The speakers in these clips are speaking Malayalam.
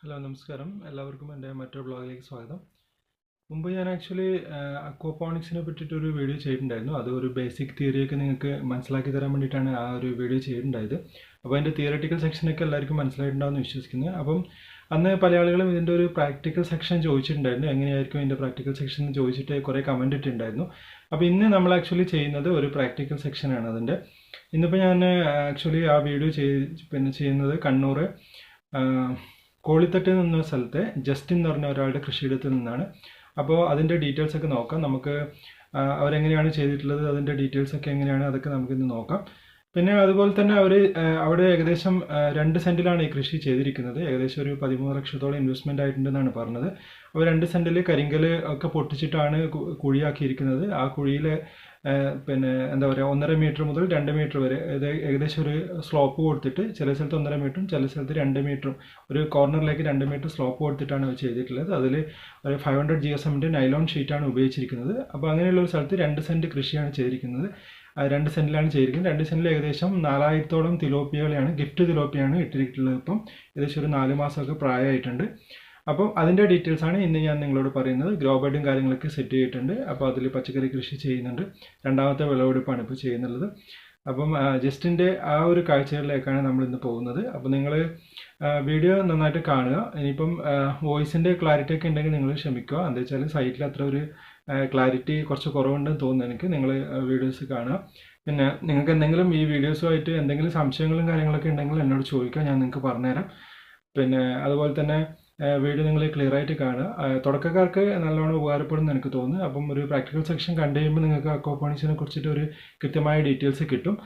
ഹലോ നമസ്കാരം. എല്ലാവർക്കും എന്റെ മറ്റൊരു ബ്ലോഗിലേക്ക് സ്വാഗതം. മുമ്പ് ഞാൻ ആക്ച്വലി അക്വപോണിക്സിനെ പറ്റിയിട്ടൊരു വീഡിയോ ചെയ്തിട്ടുണ്ടായിരുന്നു. അത് ഒരു ബേസിക് തിയറിയൊക്കെ നിങ്ങൾക്ക് മനസ്സിലാക്കി തരാൻ വേണ്ടിയിട്ടാണ് ആ ഒരു വീഡിയോ ചെയ്തിട്ടുണ്ടായത്. അപ്പോൾ അതിന്റെ തിയററ്റിക്കൽ സെക്ഷനൊക്കെ എല്ലാവർക്കും മനസ്സിലായിട്ടുണ്ടാവുമെന്ന് വിശ്വസിക്കുന്നത് അപ്പം അന്ന് പല ആളുകളും ഇതിന്റെ ഒരു പ്രാക്ടിക്കൽ സെക്ഷൻ ചോദിച്ചിട്ടുണ്ടായിരുന്നു. എങ്ങനെയായിരിക്കും ഇതിന്റെ പ്രാക്ടിക്കൽ സെക്ഷൻ എന്ന് ചോദിച്ചിട്ട് കുറേ കമന്റ് ഇട്ടിട്ടുണ്ടായിരുന്നു. അപ്പോൾ ഇന്ന് നമ്മൾ ആക്ച്വലി ചെയ്യുന്നത് ഒരു പ്രാക്ടിക്കൽ സെക്ഷനാണ് അതിന്റെ. ഇന്നിപ്പോൾ ഞാൻ ആക്ച്വലി ആ വീഡിയോ ചെയ് പിന്നെ ചെയ്യുന്നത് കണ്ണൂർ കോളിത്തട്ട് എന്ന സ്ഥലത്തെ ജസ്റ്റിൻ എന്ന് പറഞ്ഞ ഒരാളുടെ കൃഷിയിടത്തിൽ നിന്നാണ്. അപ്പോൾ അതിന്റെ ഡീറ്റെയിൽസ് ഒക്കെ നോക്കാം. നമുക്ക് അവരെങ്ങനെയാണ് ചെയ്തിട്ടുള്ളത് അതിന്റെ ഡീറ്റെയിൽസ് ഒക്കെ എങ്ങനെയാണ് അതൊക്കെ നമുക്കിന്ന് നോക്കാം. പിന്നെ അതുപോലെ തന്നെ അവർ അവിടെ ഏകദേശം രണ്ട് സെന്റിലാണ് ഈ കൃഷി ചെയ്തിരിക്കുന്നത്. ഏകദേശം ഒരു പതിമൂന്ന് ലക്ഷത്തോളം ഇൻവെസ്റ്റ്മെന്റ് ആയിട്ടുണ്ടെന്നാണ് പറഞ്ഞത്. അപ്പോൾ രണ്ട് സെന്റിൽ കരിങ്കൽ ഒക്കെ പൊട്ടിച്ചിട്ടാണ് കുഴിയാക്കിയിരിക്കുന്നത്. ആ കുഴിയിൽ പിന്നെ എന്താ പറയുക ഒന്നര മീറ്റർ മുതൽ രണ്ട് മീറ്റർ വരെ ഇത് ഏകദേശം ഒരു സ്ലോപ്പ് കൊടുത്തിട്ട് ചില സ്ഥലത്ത് ഒന്നര മീറ്ററും ചില സ്ഥലത്ത് രണ്ട് മീറ്ററും. ഒരു കോർണറിലേക്ക് രണ്ട് മീറ്റർ സ്ലോപ്പ് കൊടുത്തിട്ടാണ് അവർ ചെയ്തിട്ടുള്ളത്. അതിൽ ഒരു ഫൈവ് ഹൺഡ്രഡ് ജി എസ് എമ്മിന്റെ നൈലോൺ ഷീറ്റാണ് ഉപയോഗിച്ചിരിക്കുന്നത്. അപ്പോൾ അങ്ങനെയുള്ള ഒരു സ്ഥലത്ത് രണ്ട് സെന്റ് കൃഷിയാണ് ചെയ്തിരിക്കുന്നത്. രണ്ട് സെന്റിലാണ് ചെയ്തിരിക്കുന്നത്. രണ്ട് സെന്റിൽ ഏകദേശം നാലായിരത്തോളം തിലോപ്പിയകളെയാണ് ഗിഫ്റ്റ് തിലോപ്പിയാണ് ഇട്ടിരിക്കുന്നത്. ഇപ്പം ഏകദേശം ഒരു നാല് മാസമൊക്കെ പ്രായമായിട്ടുണ്ട്. അപ്പം അതിന്റെ ഡീറ്റെയിൽസ് ആണ് ഇന്ന് ഞാൻ നിങ്ങളോട് പറയുന്നത്. ഗ്രോ ബെഡും കാര്യങ്ങളൊക്കെ സെറ്റ് ചെയ്തിട്ടുണ്ട്. അപ്പോൾ അതിൽ പച്ചക്കറി കൃഷി ചെയ്യുന്നുണ്ട്. രണ്ടാമത്തെ വിളവെടുപ്പാണ് ഇപ്പോൾ ചെയ്യുന്നുള്ളത്. അപ്പം ജസ്റ്റിന്റെ ആ ഒരു കാഴ്ചകളിലേക്കാണ് നമ്മൾ ഇന്ന് പോകുന്നത്. അപ്പോൾ നിങ്ങൾ വീഡിയോ നന്നായിട്ട് കാണുക. ഇനിയിപ്പം വോയിസിന്റെ ക്ലാരിറ്റി ഒക്കെ ഉണ്ടെങ്കിൽ നിങ്ങൾ ക്ഷമിക്കുക എന്താ വെച്ചാൽ സൈറ്റിൽ അത്ര ഒരു ക്ലാരിറ്റി കുറച്ച് കുറവുണ്ടെന്ന് തോന്നുന്നു എനിക്ക്. നിങ്ങൾ വീഡിയോസ് കാണുക. പിന്നെ നിങ്ങൾക്ക് എന്തെങ്കിലും ഈ വീഡിയോസുമായിട്ട് എന്തെങ്കിലും സംശയങ്ങളും കാര്യങ്ങളൊക്കെ ഉണ്ടെങ്കിൽ എന്നോട് ചോദിക്കുക. ഞാൻ നിങ്ങൾക്ക് പറഞ്ഞുതരാം. പിന്നെ അതുപോലെ തന്നെ വീഡിയോ നിങ്ങൾ ക്ലിയർ ആയിട്ട് കാണുക. തുടക്കക്കാർക്ക് നല്ലോണം ഉപകാരപ്പെടുമെന്ന് എനിക്ക് തോന്നുന്നു. അപ്പം ഒരു പ്രാക്ടിക്കൽ സെക്ഷൻ കണ്ടു കഴിയുമ്പോൾ നിങ്ങൾക്ക് അക്വാപോണിക്സിനെ കുറിച്ചിട്ട് ഒരു കൃത്യമായ ഡീറ്റെയിൽസ് കിട്ടും.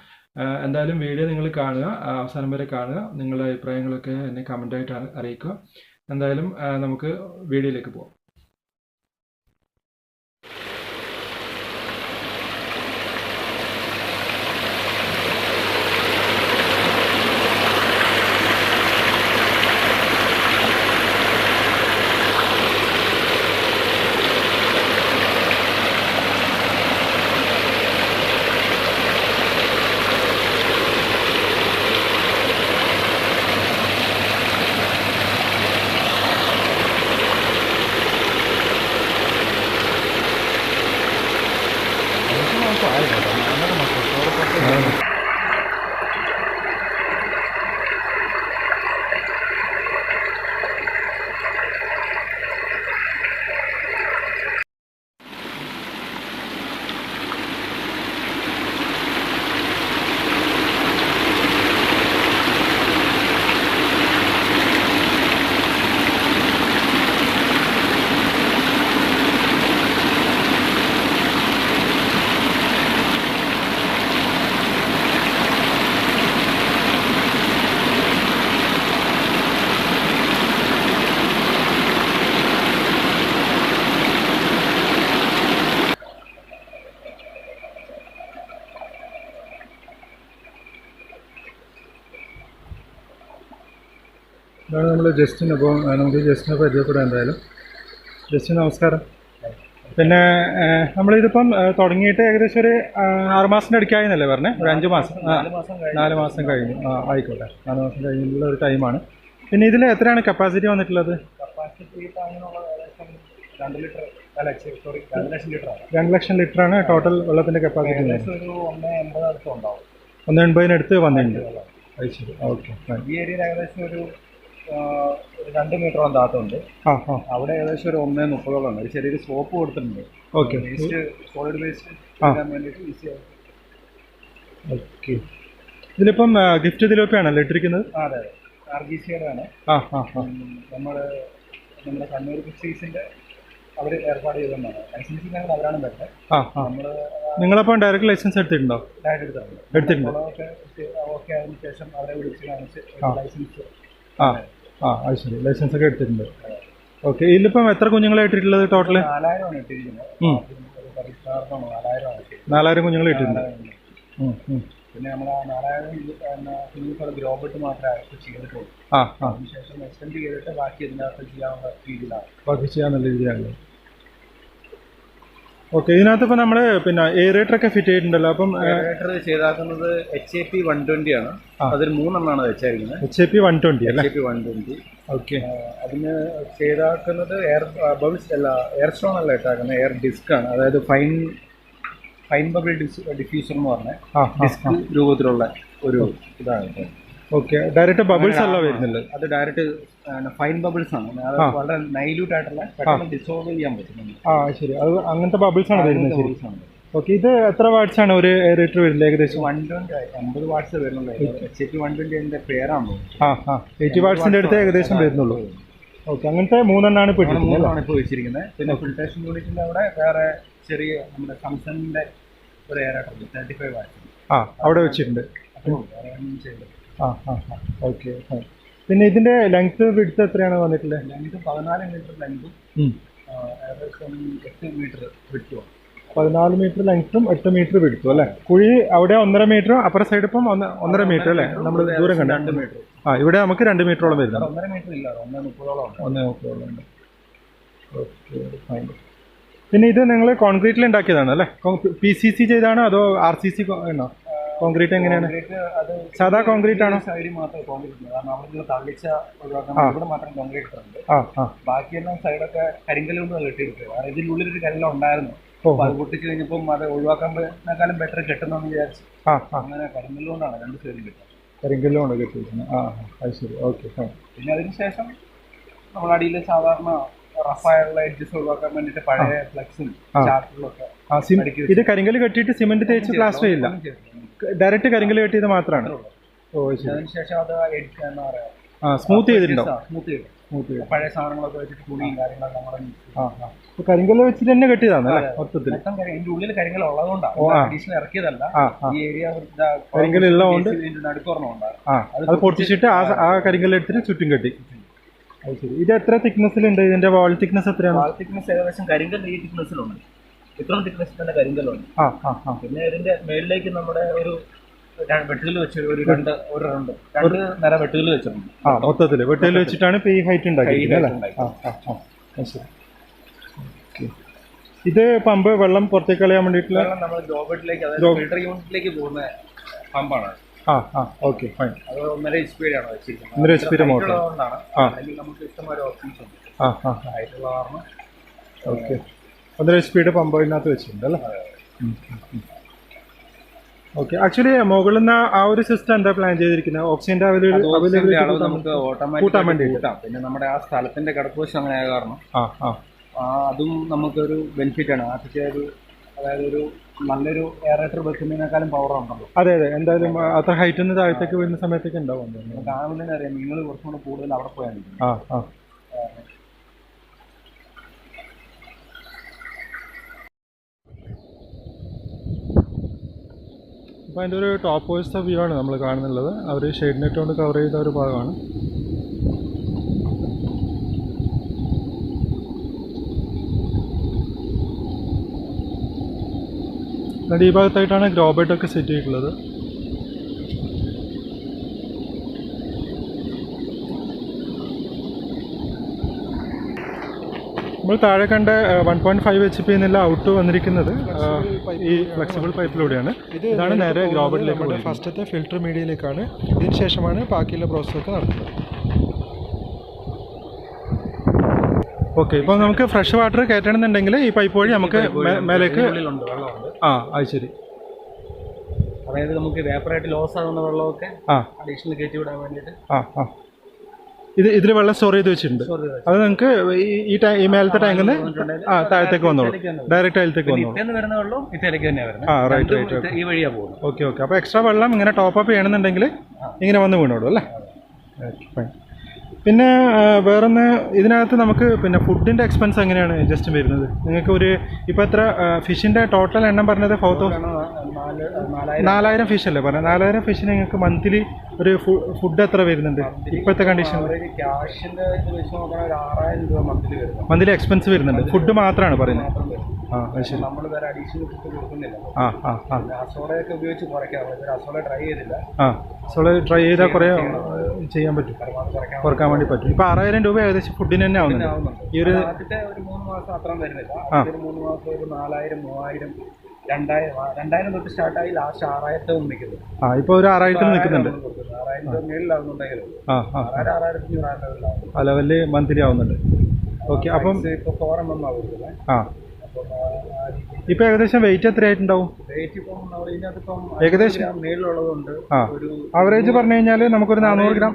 എന്തായാലും വീഡിയോ നിങ്ങൾ കാണുക. അവസാനം വരെ കാണുക. നിങ്ങളുടെ അഭിപ്രായങ്ങളൊക്കെ എന്നെ കമന്റായിട്ട് അറിയിക്കുക. എന്തായാലും നമുക്ക് വീഡിയോയിലേക്ക് പോകാം അപ്പോൾ നമുക്ക് ജസ്റ്റിനെ പരിചയപ്പെടാം എന്തായാലും. ജസ്റ്റിൻ നമസ്കാരം. പിന്നെ നമ്മളിതിപ്പം തുടങ്ങിയിട്ട് ഏകദേശം ഒരു ആറുമാസത്തിന്റെ അടുക്കായെന്നല്ലേ പറഞ്ഞേ? ഒരു അഞ്ച് മാസം നാല് മാസം കഴിഞ്ഞു. ആ ആയിക്കോട്ടെ. നാല് മാസം കഴിഞ്ഞുള്ള ഒരു ടൈമാണ്. പിന്നെ ഇതിൽ എത്രയാണ് കപ്പാസിറ്റി വന്നിട്ടുള്ളത്? രണ്ട് ലക്ഷം ലിറ്റർ ആണ്. ടോട്ടൽ വെള്ളത്തിന്റെ കപ്പാസിറ്റി ഒന്ന് എൺപതിനടുത്ത് വന്നിട്ടുണ്ട്. അത് ശരി. ഓക്കെ ഈ ഏരിയയിൽ ഏകദേശം ഒരു രണ്ട് മീറ്ററോളം താത്തുണ്ട് അവിടെ ഏകദേശം ഒരു ഒന്നേ മുപ്പതോളം ഉണ്ട്. ഒരു ചെറിയൊരു സ്ലോപ്പ് കൊടുത്തിട്ടുണ്ട്. ഓക്കെ. വേസ്റ്റ് സോളിഡ് വേസ്റ്റ് ആ. വേണ്ടിയിട്ട് ഈസി ആവും ഓക്കെ. ഇതിലിപ്പം ഗിഫ്റ്റ് തിലോപ്പിയാണല്ലോ ഇട്ടിരിക്കുന്നത്? അതെ അതെ. ആർ ജി സിയുടെ ആണ് ആ ആ. ആ നമ്മൾ നമ്മുടെ കണ്ണൂർ ഫിസ്റ്റീസിന്റെ അവർ ഏർപ്പാട് ചെയ്തതാണ്. ലൈസൻസ് ഞങ്ങൾ അവരാണ് വരുന്നത്. നമ്മൾ നിങ്ങളപ്പം ഡയറക്റ്റ് ലൈസൻസ് എടുത്തിട്ടുണ്ടോ? ഡയറക്റ്റ് എടുത്തിട്ടുണ്ട്. എടുത്തിട്ടുണ്ട്. ഓക്കെ ആയതിനു ശേഷം അവരെ വിളിച്ച് കാണിച്ച്. ലൈസൻസ് ആ. ആ അത് ശരി. ലൈസൻസ് ഒക്കെ എടുത്തിട്ടുണ്ട്. ഓക്കെ ഇതിലിപ്പം എത്ര കുഞ്ഞുങ്ങളെ ഇട്ടിട്ടുള്ളത് ടോട്ടൽ നാലായിരമാണ് ഇട്ടിരിക്കുന്നത്. നാലായിരം കുഞ്ഞുങ്ങളെ ഇട്ടിട്ടുണ്ട്. പിന്നെ നമ്മൾ ആ നാലായിരം കുഞ്ഞുങ്ങൾ ഗ്രോബിട്ട് മാത്രമേ അകത്ത് ചെയ്തിട്ടുള്ളൂ. ആ ആ. അതിനുശേഷം എക്സ്റ്റെൻഡ് ചെയ്തിട്ട് ബാക്കി ഇതിനകത്ത് ചെയ്യാനുള്ള രീതിയിലാണ്. ബാക്കി ഓക്കെ ഇതിനകത്ത് ഇപ്പം നമ്മൾ പിന്നെ എയറേറ്റർ ഒക്കെ ഫിറ്റ് ചെയ്തിട്ടുണ്ടല്ലോ അപ്പം generator ചെയ്താക്കുന്നത് H A P one twenty ആണ്. അതിൽ മൂന്നെണ്ണമാണ് വെച്ചായിരിക്കുന്നത് H A P one twenty അല്ലേ? H A P one twenty okay. അതിന് ചെയ്താക്കുന്നത് എയർ ബബിൾസ് അല്ല എയർ സ്റ്റോൺ അല്ല ഇട്ടാക്കുന്നത് എയർ ഡിസ്ക് ആണ്. അതായത് ഫൈൻ ഫൈൻ ബബിൾ ഡിസ് ഡിഫ്യൂസർ എന്ന് പറഞ്ഞ ഡിസ്ക് രൂപത്തിലുള്ള ഒരു ഇതാണ് ഇത്. ഓക്കെ ഡയറക്റ്റ് ബബിൾസ് അല്ല വരുന്നില്ല അത് ഡയറക്റ്റ് ഫൈൻ ബബിൾസ് ആണ്. വളരെ നൈലൂട്ട് ആയിട്ടുള്ള പെട്ടെന്ന് ഡിസോൾവ് ചെയ്യാൻ പറ്റും ആ ശരി. അത് അങ്ങനത്തെ ബബിൾസ് ആണ് വരുന്നത് ശരി. ബബിൾസ് ആണ്. ഓക്കെ ഇത് എത്ര വാട്സ് ആണ് ഒരു എയറേറ്റർ വരുന്നത് ഏകദേശം? വൺ ട്വന്റി അമ്പത് വാട്ട്സ് വരുന്നുള്ളൂ വൺ ട്വന്റി അതിന്റെ പേരാണ് ആ ആ. എയ്റ്റി വാട്സിന്റെ അടുത്ത് ഏകദേശം വരുന്നുള്ളൂ. ഓക്കെ അങ്ങനത്തെ മൂന്നെണ്ണാണ് ഇപ്പോൾ മൂന്നെണ്ണമാണ് മൂന്നാണ് ഇപ്പോൾ വെച്ചിരിക്കുന്നത്. പിന്നെ ഫിൽട്രേഷൻ യൂണിറ്റിന്റെ അവിടെ വേറെ ചെറിയ നമ്മുടെ സംസങ്ങിന്റെ ഒരു എയറേറ്റർ തേർട്ടി ഫൈവ് വാട്ട്സ് ആ അവിടെ വെച്ചിട്ടുണ്ട്. അപ്പോൾ വേറെ ഒന്നും ചെയ്തില്ല ആ ആ ആ. ഓക്കെ പിന്നെ ഇതിന്റെ ലെങ്ത് വിഡ്ത്ത് എത്രയാണ് വന്നിട്ടുള്ളത് ലെങ്ത് പതിനാല് മീറ്റർ ലെങ്തും. ഏകദേശം എട്ട് മീറ്റർ വിട്ടുമാണ് പതിനാല് മീറ്റർ ലെങ്ത്തും എട്ട് മീറ്റർ വിടുത്തു അല്ലേ? കുഴി അവിടെ ഒന്നര മീറ്റർ അപ്പുറ സൈഡ് ഇപ്പം ഒന്നര മീറ്റർ അല്ലേ? നമ്മൾ ദൂരം കണ്ട. രണ്ട് മീറ്റർ ആ ഇവിടെ നമുക്ക് രണ്ട് മീറ്ററോളം വരുന്നത് ഒന്നര മീറ്റർ ഇല്ല ഒന്നര മുപ്പതോളം ഒന്നേ മുപ്പതോളം ഉണ്ട്. പിന്നെ ഇത് നിങ്ങൾ കോൺക്രീറ്റിൽ ഉണ്ടാക്കിയതാണ് അല്ലേ? പി സി സി ചെയ്താണോ അതോ ആർ സി സി ആണോ കോൺക്രീറ്റ് എങ്ങനെയാണ്? സാധാ കോൺക്രീറ്റ് ആണോ? സൈഡിൽ മാത്രമേ കോൺക്രീറ്റ് കാരണം അവിടെ തള്ളിച്ച ഒഴിവാക്കാൻ. ഇവിടെ മാത്രം കോൺക്രീറ്റ് ഉണ്ട് ബാക്കിയെല്ലാം സൈഡൊക്കെ കരിങ്കല്ല് കൊണ്ട് കാരണം ഇതിനുള്ളിൽ ഒരു കല്ല് ഉണ്ടായിരുന്നു. അപ്പൊ അത് പൊട്ടിച്ചു കഴിഞ്ഞപ്പം അത് ഒഴിവാക്കാൻ ബെറ്റർ കെട്ടുന്നു വിചാരിച്ചു. അങ്ങനെ കരിങ്കല്ല് കൊണ്ടാണ് രണ്ട് സൈഡിൽ കിട്ടുന്നത് കരിങ്കല്ലും ഉണ്ട് കെട്ടിയിരിക്കുന്നത്. ആ അത് ശരി. ഓക്കെ പിന്നെ അതിനുശേഷം നമ്മൾ അടിയിൽ സാധാരണ റഫായുള്ള എഡ്ജസ് ഒഴിവാക്കാൻ വേണ്ടിട്ട് പഴയ ഫ്ലെക്സും ആ. ചാർട്ടുകളൊക്കെ ആ ഇത് കരിങ്കല്ല് കെട്ടിയിട്ട് സിമെന്റ് തേച്ച് പ്ലാസ്റ്റർ ചെയ്യില്ല. ഡയറക്റ്റ് കരിങ്കല്ല് കെട്ടിയത് മാത്രമാണ് ഓ ശരി. അത് പറയാ ആ സ്മൂത്ത് ചെയ്തിട്ടുണ്ടോ സ്മൂത്ത് ചെയ്തു. സ്മൂത്ത് ചെയ്ത്. പഴയ സാധനങ്ങളൊക്കെ വെച്ചിട്ട് തുണിയും കാര്യങ്ങളൊക്കെ വെച്ചിട്ട് തന്നെ കെട്ടിയതാണ് അല്ലേ മൊത്തത്തിൽ മൊത്തം ഉള്ളിൽ ഉള്ളതുകൊണ്ടാണ്. ഇറക്കിയതല്ല. ഈ ഏരിയ ഉള്ളതുകൊണ്ട് അത് പൊട്ടിച്ചിട്ട് ആ ആ കരിങ്കല്ല് എടുത്തിട്ട് ചുറ്റും കെട്ടി. അത് ശരി. ഇത് എത്ര തിക്നെസ്സിലുണ്ട് ഇതിന്റെ വാൾ തിക്നെസ് എത്രയാണ്? വാൾ തിക്നെസ് ഏകദേശം കരിങ്കല്ല് ഈ തിക്നസ്സിലുണ്ട് ഇത്രയും തിക്നെസ് തന്നെ കരിങ്കല്ലുണ്ട് പിന്നെ ഇതിന്റെ മേളിലേക്ക് നമ്മുടെ ഒരു വെട്ടുകൾ വെച്ച് ഒരു രണ്ട് ഒരു രണ്ട് രണ്ട് നേരം വെട്ടുകൽ വെച്ചിട്ടുണ്ട്. ആ മൊത്തത്തിൽ വെച്ചിട്ടാണ് ഇപ്പൊ ഈ ഹൈറ്റ് ഇത് പമ്പ് വെള്ളം പുറത്തേക്ക് കളയാൻ വേണ്ടിയിട്ടുള്ള നമ്മൾ ജോബിലേക്ക് അതായത് ഫിൽട്ടർ യൂണിറ്റിലേക്ക് പോകുന്ന പമ്പാണ് ആ ആ ഓക്കെ ഫൈൻ. അത് ഒന്നര എച്ച് പി ആണ് വെച്ചിരിക്കുന്നത്. ഒന്നര ആ. അല്ലെങ്കിൽ നമുക്ക് ഇഷ്ടംപോലെ ഓപ്ഷൻസ് ഉണ്ട്. ആ ആ ആയിട്ടുള്ള കാരണം. ഓക്കെ. ഒന്നര എച്ച് പിയുടെ പമ്പ് ഇതിനകത്ത് വെച്ചിട്ടുണ്ട് അല്ലേ? ഓക്കെ ആക്ച്വലി മുകളിൽ നിന്ന് ആ ഒരു സിസ്റ്റം എന്താ പ്ലാൻ ചെയ്തിരിക്കുന്നത് ഓക്സിജന്റെ അവൈലബിലിറ്റി നമുക്ക് കൂട്ടാൻ വേണ്ടി കൂട്ടാം. പിന്നെ നമ്മുടെ ആ സ്ഥലത്തിന്റെ കിടപ്പുവശം അങ്ങനെ ആയ കാരണം അതും നമുക്കൊരു ബെനിഫിറ്റ് ആണ്. ആദ്യത്തെ ഒരു അതായത് ഒരു നല്ലൊരു എയറേറ്റർ വെക്കുന്നതിനേക്കാളും പവർ ഉണ്ടല്ലോ. അതെ അതെ. എന്തായാലും അത്ര ഹൈറ്റ് നിന്ന് താഴത്തേക്ക് വരുന്ന സമയത്തേക്ക് ഉണ്ടാവും. അറിയാം. നിങ്ങൾ കുറച്ചും കൂടെ കൂടുതൽ അവിടെ പോയാൽ മതി ആ ആ അപ്പോൾ അതിന്റെ ഒരു ടോപ്പ് വോയിസ് വ്യൂ ആണ് നമ്മൾ കാണുന്നുള്ളത്. അവർ ഷെയ്ഡ് നെറ്റ് കൊണ്ട് കവർ ചെയ്ത ഒരു ഭാഗമാണ്. എന്നിട്ട് ഈ ഭാഗത്തായിട്ടാണ് ഗ്രോബേറ്റ് ഒക്കെ സെറ്റ് ചെയ്തിട്ടുള്ളത്. നമ്മൾ താഴെ കണ്ട one point five H P എന്നുള്ള ഔട്ട് വന്നിരിക്കുന്നത് ഈ ഫ്ലെക്സിബിൾ പൈപ്പിലൂടെയാണ് ഇതാണ് നേരെ ഗ്രോബിലേക്ക് ഫസ്റ്റത്തെ ഫിൽട്ടർ മീഡിയയിലേക്കാണ് ഇതിന് ശേഷമാണ് ബാക്കിയുള്ള പ്രോസസ്സൊക്കെ നടക്കുന്നത്. ഓക്കെ ഇപ്പോൾ നമുക്ക് ഫ്രഷ് വാട്ടർ കയറ്റണമെന്നുണ്ടെങ്കിൽ ഈ പൈപ്പ് വഴി നമുക്ക് മേലേക്ക് ആ അത് ശരി. അതായത് നമുക്ക് വേപ്പറായിട്ട് ലോസ് ആകുന്ന വെള്ളമൊക്കെ ആ. അഡീഷണൽ കയറ്റി വിടാൻ വേണ്ടിയിട്ട്. ആ ആ. ഇത് ഇതിൽ വെള്ളം സ്റ്റോർ ചെയ്ത് വെച്ചിട്ടുണ്ട്. അത് നിങ്ങൾക്ക് ഈ- ഈ മേലത്തെ ടാങ്കിൽ നിന്ന് ആ താഴത്തേക്ക് വന്നോളൂ. ഡയറക്റ്റ് അതിലേക്ക് വന്നോളൂ. ആ റൈറ്റ് റൈറ്റ് ഈ വഴിയാ പോകുന്നത്. ഓക്കെ ഓക്കെ അപ്പോൾ എക്സ്ട്രാ വെള്ളം ഇങ്ങനെ ടോപ്പ് അപ്പ് ചെയ്യണമെന്നുണ്ടെങ്കിൽ ഇങ്ങനെ വന്ന് വീണോളൂ അല്ലേ? ഓക്കെ ഫൈൻ പിന്നെ വേറൊന്ന് ഇതിനകത്ത് നമുക്ക് പിന്നെ ഫുഡിന്റെ എക്സ്പെൻസ് എങ്ങനെയാണ് ജസ്റ്റ് വരുന്നത്? നിങ്ങൾക്ക് ഒരു ഇപ്പോൾ എത്ര ഫിഷിന്റെ ടോട്ടൽ എണ്ണം പറഞ്ഞത്? ഫോർ തൗസൻഡ് നാല് നാലായിരം ഫിഷ് അല്ലേ പറഞ്ഞത്? നാലായിരം ഫിഷിന് നിങ്ങൾക്ക് മന്ത്ലി ഒരു ഫുഡ് എത്ര വരുന്നുണ്ട്? ഇപ്പോഴത്തെ വരുന്നത് മന്ത്ലി എക്സ്പെൻസ് വരുന്നുണ്ട്. ഫുഡ് മാത്രമാണ് പറയുന്നത്. നമ്മൾ വേറെ അഡീഷണൽ ഫുഡ് കൊടുക്കുന്നില്ല. അസോളയൊക്കെ ഉപയോഗിച്ച് കുറയ്ക്കാം. അസോള ട്രൈ ചെയ്തില്ല. ആ സോൾ ട്രൈ ചെയ്താൽ കുറേ ചെയ്യാൻ പറ്റും. കുറയ്ക്കാൻ വേണ്ടി പറ്റും. ഇപ്പൊ ആറായിരം രൂപ ഏകദേശം ഫുഡിന് തന്നെ ആവുന്നു ആവുന്നുണ്ട്. ഈ ഒരു മൂന്ന് മാസം അത്ര വരുന്നില്ല. മൂന്ന് മാസം ഒരു നാലായിരം മൂവായിരം രണ്ടായിരം രണ്ടായിരം തൊട്ട് സ്റ്റാർട്ടായി ലാസ്റ്റ് ആറായിരത്തോളം നിൽക്കുന്നത് ആ ഇപ്പോൾ ഒരു ആറായിരത്തിൽ നിൽക്കുന്നുണ്ട്. ആറായിരത്തി മേളിലാവുന്നുണ്ടെങ്കിലും. ആറായിരം ആറായിരത്തി അഞ്ഞൂറ് ലെവലിലാവും ആ ലെവലിൽ മന്ത്ലി ആവുന്നുണ്ട്. ഓക്കെ അപ്പം ഇപ്പോൾ ഫോർ എം എം ആ. ഇപ്പോൾ ഏകദേശം വെയിറ്റ് എത്രയായിട്ടുണ്ടാവും? അവറേജ് ഏകദേശം? ഗ്രാം ഒരു ആവറേജ് പറഞ്ഞു കഴിഞ്ഞാൽ നമുക്കൊരു നാനൂറ് ഗ്രാം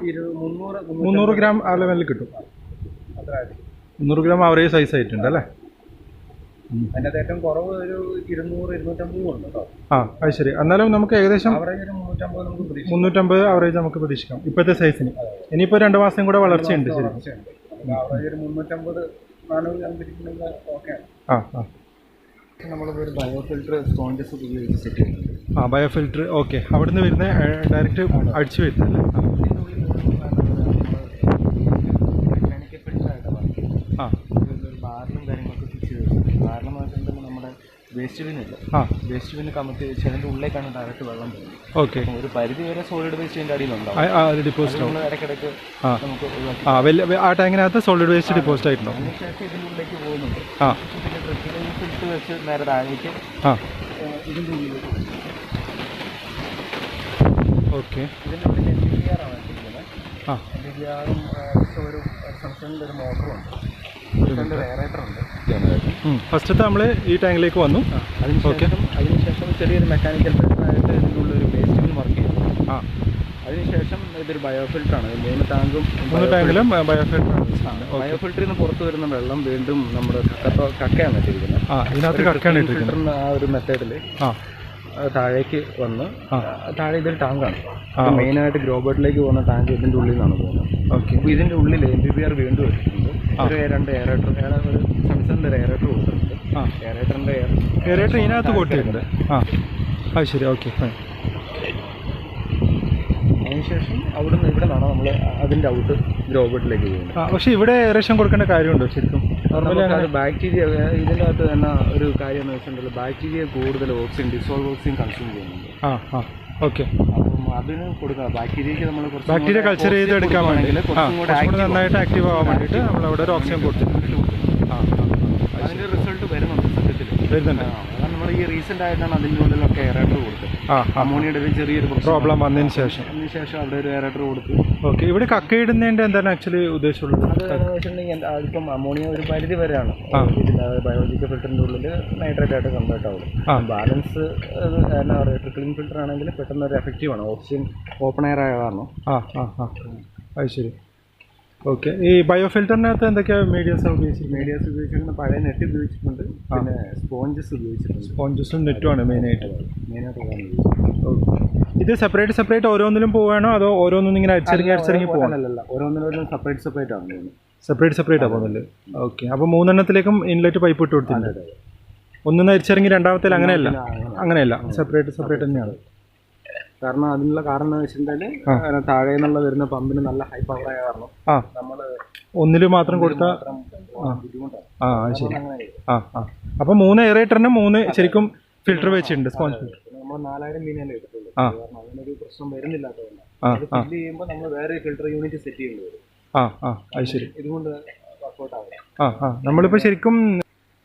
മുന്നൂറ് ഗ്രാം ആ ലെവലിൽ കിട്ടും. മുന്നൂറ് ഗ്രാം അവറേജ് സൈസ് ആയിട്ടുണ്ട് അല്ലേ? അതിനകത്ത് ഏറ്റവും കുറവ് ഒരു ഇരുന്നൂറ് ഇരുന്നൂറ്റമ്പതും ഉണ്ട് കേട്ടോ. ആ അത് ശരി. എന്നാലും നമുക്ക് ഏകദേശം മുന്നൂറ്റമ്പത് നമുക്ക് പ്രതീക്ഷിക്കാം. മുന്നൂറ്റമ്പത് ആവറേജ് നമുക്ക് പ്രതീക്ഷിക്കാം. ഇപ്പോഴത്തെ സൈസിന് ഇനിയിപ്പോൾ രണ്ട് മാസം കൂടെ വളർച്ചയുണ്ട് ശരി വളർച്ചയുണ്ട്. ആവറേജ് ഒരു മുന്നൂറ്റമ്പത് ആ ആ. ആ ബയോ ഫിൽറ്റർ ഓക്കെ അവിടുന്ന് വരുന്ന ഡയറക്റ്റ് അടിച്ചു വരുന്നല്ലേ മെക്കാനിക്കൽ ഫിൽറ്റർ ആയിട്ടാണ് ആ ഒരു ബാറിലും കാര്യങ്ങളൊക്കെ ഫിക്സ് ചെയ്തിട്ടുണ്ട് ബാറിലെന്ന് വെച്ചിട്ടുണ്ടെങ്കിൽ നമ്മുടെ വേസ്റ്റ് ബിന്നില്ല ആ. വേസ്റ്റ് ബിന്ന് കമത്തി വെച്ച് അതിന്റെ ഉള്ളിലേക്കാണ് ഡയറക്റ്റ് വെള്ളം പോകുന്നത്. ഓക്കെ ഒരു പരിധി വരെ സോളിഡ് വേസ്റ്റ് ഇതിന്റെ അടിയിലുണ്ടാവും ഡിപ്പോസിറ്റ് നമ്മൾ ഇടയ്ക്കിടയ്ക്ക് ആ. നമുക്ക് ആ വലിയ ആ ടാങ്കിനകത്ത് സോളിഡ് വേസ്റ്റ് ഡിപ്പോസിറ്റ് ആയിട്ടുണ്ടാവും. അതിനുശേഷം ഇതിന്റെ ഉള്ളിലേക്ക് പോകുന്നുണ്ട്. ആ. പിന്നെ ഈ വെച്ച് നേരെ താഴേക്ക് ആ. ഇതിന്റെ ഉള്ളിലേക്ക്. ഓക്കെ ഇതിന്റെ ഉള്ളിൽ എൻ ഡി ആർ ആണ് ആ. എൻ ഡി ആറും ഒരു സംസ്ഥാനത്തിന്റെ ഒരു മോട്ടറുണ്ട് രണ്ട് ഉണ്ട്. ഫസ്റ്റത്തെ നമ്മൾ ഈ ടാങ്കിലേക്ക് വന്നു. അതിനുശേഷം അതിനുശേഷം ചെറിയൊരു മെക്കാനിക്കൽ ഫിൽറ്ററായിട്ട് ഇതിന്റെ ഉള്ളിൽ ഒരു വേസ്റ്റ് ബിൻ വർക്ക് ചെയ്തു. ആ. അതിനുശേഷം ഇതൊരു ബയോ ഫിൽറ്ററാണ് മൂന്ന് ടാങ്കും മൂന്ന് ടാങ്കിലും ബയോ ഫിൽറ്റർ ബയോ ഫിൽറ്ററിൽ നിന്ന് പുറത്ത് വരുന്ന വെള്ളം വീണ്ടും നമ്മുടെ കക്കത്തോ കക്കയാണ് വെച്ചിരിക്കുന്നത്. ആ ഇതിനകത്ത് കക്കയാണ് ഇട്ടിരിക്കുന്നത്. ആ ഒരു മെത്തേഡിൽ ആ. താഴേക്ക് വന്ന് ആ. താഴെ ഇതൊരു ടാങ്കാണ് ആ, മെയിനായിട്ട് ഗ്രോബോട്ടിലേക്ക് പോകുന്ന ടാങ്ക് ഇതിന്റെ ഉള്ളിൽ നിന്നാണ് പോകുന്നത്. ഓക്കെ ഇതിന്റെ ഉള്ളിൽ എം ബി ബി ആർ വീണ്ടും ഒരു രണ്ട് എയറേറ്റർ ഒരു സംസറിന്റെ ഒരു എയറേറ്റർ കൊടുത്തിട്ടുണ്ട്. എയറേറ്ററിന്റെ എയർ കയറിയിട്ട് ഇതിനകത്ത് കൊട്ടിയിട്ടുണ്ട് ആ. അത് ശരി. ഓക്കെ ഫൈൻ അതിനുശേഷം നിന്ന് ഇവിടെ നിന്നാണ് നമ്മൾ അതിന്റെ ഔട്ട് ഗ്രോബോട്ടിലേക്ക് പോകുന്നത്. ആ പക്ഷേ ഇവിടെ ഏകദേശം കൊടുക്കേണ്ട കാര്യമുണ്ടോ ശരിക്കും? നോർമലി ബാക്ടീരിയ ഇതിന്റെ അകത്ത് തന്നെ ഒരു കാര്യം എന്ന് വെച്ചിട്ടുണ്ടെങ്കിൽ ബാക്ടീരിയ കൂടുതൽ ഓക്സിജൻ ഡിസോൾവ് ഓക്സിജൻ കൺസ്യൂം ചെയ്യുന്നുണ്ട്. ആ ആ. ഓക്കെ. അപ്പം അതിന് കൊടുക്കുക ബാക്ടീരിയക്ക് നമ്മൾ ബാക്ടീരിയ കൾച്ചർ ചെയ്ത് എടുക്കാൻ വേണ്ടി ആ കുറച്ചും കൂടെ കുറച്ചും കൂടി നന്നായിട്ട് ആക്റ്റീവ് ആവാൻ വേണ്ടിയിട്ട് നമ്മൾ അവിടെ ഒരു ഓക്സിജൻ കൊടുത്തിട്ടുണ്ട്. അതിന്റെ റിസൾട്ട് വരുന്നുണ്ട് സത്യത്തിൽ വരുന്നുണ്ട്. നമ്മൾ ഈ റീസെന്റ് ആയിട്ടാണ് അതിന്റെ ഉള്ളിലൊക്കെ ഇറങ്ങി കൊടുത്തത്. അമോണിയുടെ ചെറിയൊരു പ്രോബ്ലം വന്നതിന് ശേഷം. അതിന് ശേഷം അവിടെ ഒരു എയറേറ്റർ കൊടുത്തു. ഓക്കെ ഇവിടെ കക്കയിടുന്നതിന്റെ എന്താണ് ആക്ച്വലി ഉദ്ദേശമുള്ളത്? വെച്ചിട്ടുണ്ടെങ്കിൽ അതിപ്പം അമോണിയ ഒരു പരിധി വരെയാണ്. ബയോളജിക്കൽ ഫിൽറ്ററിന്റെ ഉള്ളിൽ നൈട്രേറ്റ് ആയിട്ട് കൺവേർട്ട് ആവും ബാലൻസ് എന്നാ പറയുക ട്രിക്കിളിംഗ് ഫിൽറ്റർ ആണെങ്കിൽ പെട്ടെന്ന് ഒരു എഫക്റ്റീവ് ആണ്. ഓക്സിജൻ ഓപ്പൺ എയർ ആയ കാരണം. ആ ആ ആ. അത് ശരി. ഓക്കെ ഈ ബയോ ഫിൽറ്ററിനകത്ത് എന്തൊക്കെയാണ് മീഡിയസ് ഉപയോഗിച്ചിരിക്കുന്നത്? മീഡിയാസ് ഉപയോഗിച്ചിരിക്കുന്നത് പഴയ നെറ്റ് ഉപയോഗിച്ചിട്ടുണ്ട്. പിന്നെ സ്പോഞ്ചസ് ഉപയോഗിച്ചിട്ടുണ്ട്. സ്പോഞ്ചസും നെറ്റുമാണ് മെയിനായിട്ട് മെയിനായിട്ട് ആയിട്ട്. ഉപയോഗിച്ചത്. ഇത് സെപ്പറേറ്റ് സെപ്പറേറ്റ് ഓരോന്നിലും പോവാണോ അതോ ഓരോന്നും ഇങ്ങനെ അടിച്ചിറങ്ങി അടിച്ചിറങ്ങി പോകാനല്ല അല്ലല്ല. ഓരോന്നിനും സെപ്പറേറ്റ് സെപ്പറേറ്റ് ആണ് സെപ്പറേറ്റ് സെപ്പറേറ്റ് സെപ്പറേറ്റ് പോകുന്നത്. ഓക്കെ അപ്പോൾ മൂന്നെണ്ണത്തിലേക്കും ഇൻലെറ്റ് പൈപ്പ് ഇട്ട് കൊടുത്തിട്ടുണ്ട്. ഒന്നും അരിച്ചിറങ്ങി രണ്ടാമത്തേൽ അങ്ങനെയല്ല. അങ്ങനെയല്ല. സെപ്പറേറ്റ് സെപ്പറേറ്റ് തന്നെയാണ്. കാരണം അതിനുള്ള കാരണം എന്ന് വെച്ചിട്ടുണ്ടെങ്കിൽ താഴെ നിന്നുള്ള വരുന്ന പമ്പിന് നല്ല ഹൈ പവർ ആയ കാരണം നമ്മൾ നമ്മൾ ഒന്നിൽ മാത്രം കൊടുത്താൽ അപ്പൊ ആ ശരി. ആ ആ. അപ്പോൾ മൂന്ന് എയറേറ്ററിന് മൂന്ന് ശരിക്കും ഫിൽറ്റർ വെച്ചിട്ടുണ്ട് സ്പോഞ്ച് ഫിൽറ്റർ നമ്മൾ നാലായിരം മീനല്ലേ എടുത്തുള്ളൂ. കാരണം അതിനൊരു പ്രശ്നം വരുന്നില്ലാത്തതുകൊണ്ട്. ഫില്ല് ചെയ്യുമ്പോൾ നമ്മൾ വേറെ ഫിൽറ്റർ യൂണിറ്റ് സെറ്റ് ചെയ്യേണ്ടി വരും. ആ ആ. അത് ശരി. ഇതുകൊണ്ട് വർക്കൗട്ട് ആവില്ല. ആ ആ. നമ്മളിപ്പോ ശരിക്കും